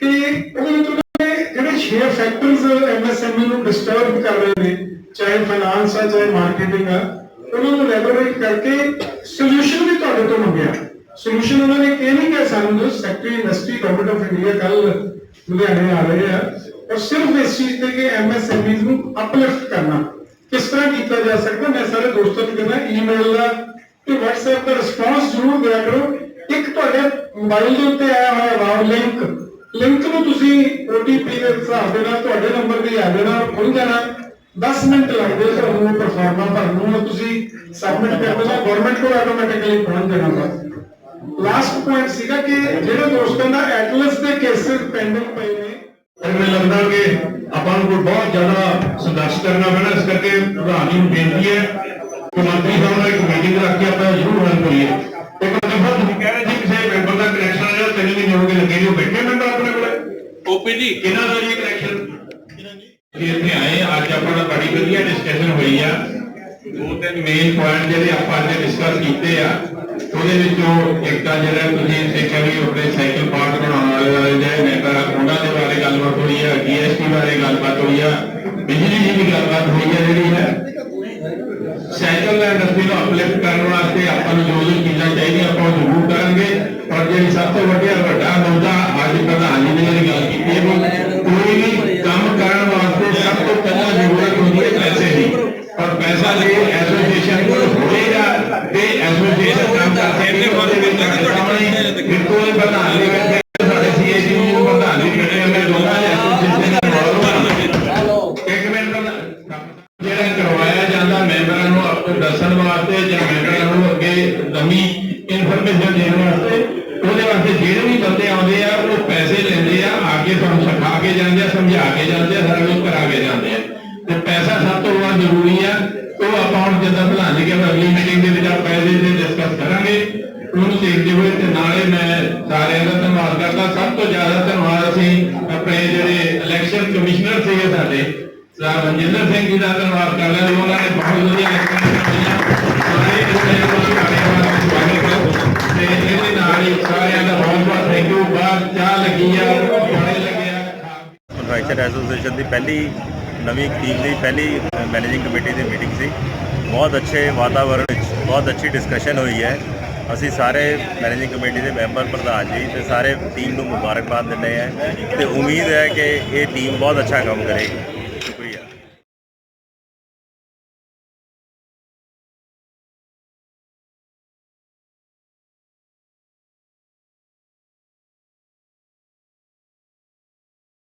ਕਿ ਉਹਦੇ ਵਿੱਚ ਉਹਨਾਂ ਜਿਹੜੇ 6 ਫੈਕਟਰਸ ਐਮਐਸਐਮਈ ਨੂੰ ਡਿਸਟਰਬ ਕਰ ਰਹੇ ਨੇ, ਚਾਹੇ ਫਾਈਨਾਂਸ ਆ, ਚਾਹੇ ਮਾਰਕੀਟਿੰਗ ਆ, ਉਹਨਾਂ ਨੂੰ ਲੈਬੋਰੇਟ ਕਰਕੇ ਸੋਲੂਸ਼ਨ ਵੀ ਤੁਹਾਡੇ ਤੋਂ ਮੰਗਿਆ। ਸੋਲੂਸ਼ਨ ਉਹਨਾਂ ਨੇ ਇਹ ਨਹੀਂ ਕਿ ਸਾਨੂੰ secretary industry government of India ਕੱਲ ਲੁਧਿਆਣੇ ਆ ਰਹੇ ਆ। ਔਰ ਸਿਰਫ ਇਸ ਚੀਜ਼ ਤੇ ਕਿ ਐਮਐਸਐਮਈਜ਼ ਨੂੰ ਅਪਲਿਫਟ ਕਰਨਾ। ਕਿਸ ਤਰ੍ਹਾਂ ਕੀਤਾ ਜਾ ਸਕਦਾ, ਮੈਂ ਸਾਰੇ ਦੋਸਤਾਂ ਨੂੰ ਕਹਿੰਦਾ ਈਮੇਲ ਦਾ ਤੇ WhatsApp ਦਾ ਰਿਸਪਾਂਸ ਜ਼ਰੂਰ ਦਿਆ ਕਰੋ। ਇੱਕ ਤੁਹਾਡੇ ਮੋਬਾਈਲ ਦੇ ਉੱਤੇ ਆਇਆ ਹੋਇਆ ਵਾ ਲਿੰਕ ਲਿੰਕ ਨੂੰ ਤੁਸੀਂ OTP ਦੇ ਹਿਸਾਬ ਦੇ ਨਾਲ ਤੁਹਾਡੇ ਨੰਬਰ ਤੇ ਆ ਜਾਣਾ ਖੁੱਲ ਜਾਣਾ। 10 ਮਿੰਟ ਲੱਗਦੇ ਤੁਹਾਨੂੰ ਉਹ ਪਰਫਾਰਮਾ ਭਰਨ ਨੂੰ ਤੁਸੀਂ ਸਬਮਿਟ ਕਰ ਦੇਣਾ ਗਵਰਨਮੈਂਟ ਕੋਲ ਆਟੋਮੈਟਿਕਲੀ ਪਹੁੰਚ ਜਾਣਾ ਬਸ। ਲਾਸਟ ਪੁਆਇੰਟ ਸੀਗਾ ਕਿ ਜਿਹੜੇ ਦੋਸਤਾਂ ਦਾ ਐਟਲਸ ਦੇ ਕੇਸਿਸ ਪੈਂਡਿੰਗ ਮੈਨੂੰ ਲੱਗਦਾ ਕਿ ਆਪਾਂ ਨੂੰ ਬਹੁਤ ਜ਼ਿਆਦਾ ਸੰਘਰਸ਼ ਕਰਨਾ ਪੈਣਾ ਇਸ ਕਰਕੇ ਪ੍ਰਧਾਨ ਜੀ ਨੂੰ ਬੇਨਤੀ ਹੈ ਕਿ ਮੰਤਰੀ ਸਾਹਿਬ ਨਾਲ ਇੱਕ ਮੀਟਿੰਗ ਰੱਖ ਕੇ ਆਪਾਂ ਜ਼ਰੂਰ ਹੱਲ ਕਰੀਏ। ਇੱਕ ਦਫਾ ਤੁਸੀਂ ਕਹਿ ਰਹੇ ਸੀ ਕਿਸੇ ਮੈਂਬਰ ਦਾ ਕਨੈਕਸ਼ਨ ਆ ਜਿਹੜਾ ਤਿੰਨ ਮਹੀਨੇ ਹੋ ਗਏ ਲੱਗੇ ਨੇ ਬੈਠੇ ਮੈਂਬਰ ਆਪਣੇ ਕੋਲ। ਓਪੀਡੀ ਕਿਹਨਾਂ ਦਾ ਜੀ ਕਨੈਕਸ਼ਨ ਜੀ ਇੱਥੇ ਆਏ ਅੱਜ ਆਪਾਂ ਨਾਲ ਬੜੀ ਵਧੀਆ ਡਿਸਕਸ਼ਨ ਹੋਈ ਆ। ਦੋ ਤਿੰਨ ਮੇਨ ਪੁਆਇੰਟ ਜਿਹੜੇ ਆਪਾਂ ਅੱਜ ਡਿਸਕਸ ਕੀਤੇ ਆ ਉਹਦੇ ਵਿੱਚੋਂ ਇੱਕ ਤਾਂ ਜਿਹੜਾ ਤੁਸੀਂ ਦੇਖਿਆ ਵੀ ਆਪਣੇ ਸਾਈਕਲ ਪਾਰਕ ਬਣਾਉਣ ਵਾਲੇ ਜਿਹੜੇ ਮੈਂਬਰ ਆ ਗੱਲਬਾਤ ਹੋਈ ਆ ਜੀਐਸਟੀ ਬਾਰੇ ਗੱਲਬਾਤ ਹੋਈ ਆ ਬਿਜਲੀ ਦੀ ਵੀ ਗੱਲਬਾਤ ਹੋਈ ਆ ਜਿਹੜੀ ਹੈ। ਸਾਈਕਲ ਇੰਡਸਟਰੀ ਨੂੰ ਅਪਲਿਫਟ ਕਰਨ ਵਾਸਤੇ ਆਪਾਂ ਨੂੰ ਜੋ ਜੋ ਚੀਜ਼ਾਂ ਚਾਹੀਦੀਆਂ, ਆਪਾਂ ਉਹ ਜ਼ਰੂਰ ਕਰਾਂਗੇ। ਪਰ ਜਿਹੜੀ ਸਭ ਤੋਂ ਵੱਡਾ ਵੱਡਾ ਮੁੱਦਾ ਅੱਜ ਪ੍ਰਧਾਨ ਜੀ ਨੇ ਜਿਹੜੀ ਗੱਲ ਕੀਤੀ ਹੈ ਵੀ ਕੋਈ ਵੀ ਕੰਮ ਕਰਨ ਵਾਸਤੇ ਸਭ ਤੋਂ ਪਹਿਲਾਂ ਜ਼ਰੂਰਤ ਹੁੰਦੀ ਹੈ ਪੈਸੇ ਦੀ ਪਰ ਪੈਸਾ ਜੇ ਐਸੋਸੀਏਸ਼ਨ ਕੋਲ ਹੋਏਗਾ ਤੇ ਐਸੋਸੀਏਸ਼ਨ ਕੰਮ ਕਰਕੇ ਇਹਦੇ ਬਾਰੇ ਵਿੱਚ ਸਾਹਮਣੇ ਬਿਲਕੁਲ ਪ੍ਰਧਾਨ ਜੀ ਕਹਿੰਦੇ ਸਾਡੇ ਸੀਏਸੀ ਨੂੰ ਪ੍ਰਧਾਨ ਜੀ ਕਹਿੰਦੇ ਮੈਂ ਦੋਨਾਂ ਦੇ ਐਸੋਸੀਏਸ਼ਨ ਨਾਲ ਇਨਵੋਲਵ ਹਾਂ ਇੱਕ ਮਿੰਟ ਪਹਿਲਾਂ ਜਿਹੜਾ ਕਰਵਾਇਆ ਜਾਂਦਾ ਮੈਂਬਰਾਂ ਨੂੰ ਆਪੋ ਦੱਸਣ ਵਾਸਤੇ ਜਾਂ ਮੈਂਬਰਾਂ ਨੂੰ ਅੱਗੇ ਨਵੀਂ ਇਨਫੋਰਮੇਸ਼ਨ ਦੇਣ ਵਾਸਤੇ ਉਹਦੇ ਵਾਸਤੇ ਜਿਹੜੇ ਵੀ ਬੰਦੇ ਆਉਂਦੇ ਆ ਉਹ ਪੈਸੇ ਲੈਂਦੇ ਆ ਆ ਕੇ ਤੁਹਾਨੂੰ ਸਿਖਾ ਕੇ ਜਾਂਦੇ ਆ ਸਮਝਾ ਕੇ ਜਾਂਦੇ ਆ ਸਾਰਾ ਕੁਝ ਕਰਾ ਕੇ ਜਾਂਦੇ ਆ ਤੇ ਪੈਸਾ ਸਭ ਤੋਂ ਵੱਧ ਜ਼ਰੂਰੀ ਆ ਉਹ ਆਪਾਂ ਹੁਣ ਜਿੱਦਾਂ ਭਲਾ ਜੀ ਕਿ ਅਗਲੀ ਮੀਟਿੰਗ ਦੇ ਵਿੱਚ ਆਪਾਂ ਇਹਦੇ ਤੇ ਡਿਸਕਸ ਕਰਾਂਗੇ ਉਹਨੂੰ ਦੇਖਦੇ ਹੋਏ ਤੇ ਨਾਲੇ ਮੈਂ ਸਾਰਿਆਂ ਦਾ ਧੰਨਵਾਦ ਕਰਦਾ ਸਭ ਤੋਂ ਜ਼ਿਆਦਾ ਧੰਨਵਾਦ ਅਸੀਂ ਆਪਣੇ ਜਿਹੜੇ ਇਲੈਕਸ਼ਨ ਕਮਿਸ਼ਨਰ ਸੀਗੇ ਸਾਡੇ ਸਰਦਾਰ ਰਣਜਿੰਦਰ ਸਿੰਘ ਜੀ ਦਾ ਧੰਨਵਾਦ ਕਰਦੇ ਹਾਂ ਉਹਨਾਂ ਨੇ ਬਹੁਤ ਵਧੀਆ ਇਲੈਕਸ਼ਨ ਕੀਤੀਆਂ ਸਾਰੇ ਜਿਹੜੇ ਕੁਝ ਕਾਰਜਕਰਤਾ ਸਵਾਗਤ ਕਰੋ ਤੇ ਇਹਦੇ ਨਾਲ ਹੀ ਸਾਰਿਆਂ ਦਾ ਬਹੁਤ ਬਹੁਤ ਥੈਂਕ ਯੂ ਬਾਹਰ ਚਾਹ ਲੱਗੀ ਆ ਪਾਣੀ ਲੱਗਿਆ ਮੈਨੂਫੈਕਚਰ ਐਸੋਸੀਏਸ਼ਨ ਦੀ ਪਹਿਲੀ, ਨਵੀਂ ਟੀਮ ਦੀ ਪਹਿਲੀ ਮੈਨੇਜਿੰਗ ਕਮੇਟੀ ਦੀ ਮੀਟਿੰਗ ਸੀ। ਬਹੁਤ ਅੱਛੇ ਵਾਤਾਵਰਣ ਵਿੱਚ, ਬਹੁਤ ਅੱਛੀ ਡਿਸਕਸ਼ਨ ਹੋਈ ਹੈ। ਅਸੀਂ ਸਾਰੇ ਮੈਨੇਜਿੰਗ ਕਮੇਟੀ ਦੇ ਮੈਂਬਰ ਪ੍ਰਧਾਨ ਜੀ ਤੇ ਸਾਰੇ ਟੀਮ ਨੂੰ ਮੁਬਾਰਕਬਾਦ ਦਿੰਦੇ ਹਾਂ ਤੇ ਉਮੀਦ ਹੈ ਕਿ ਇਹ ਟੀਮ ਬਹੁਤ ਅੱਛਾ ਕੰਮ ਕਰੇਗੀ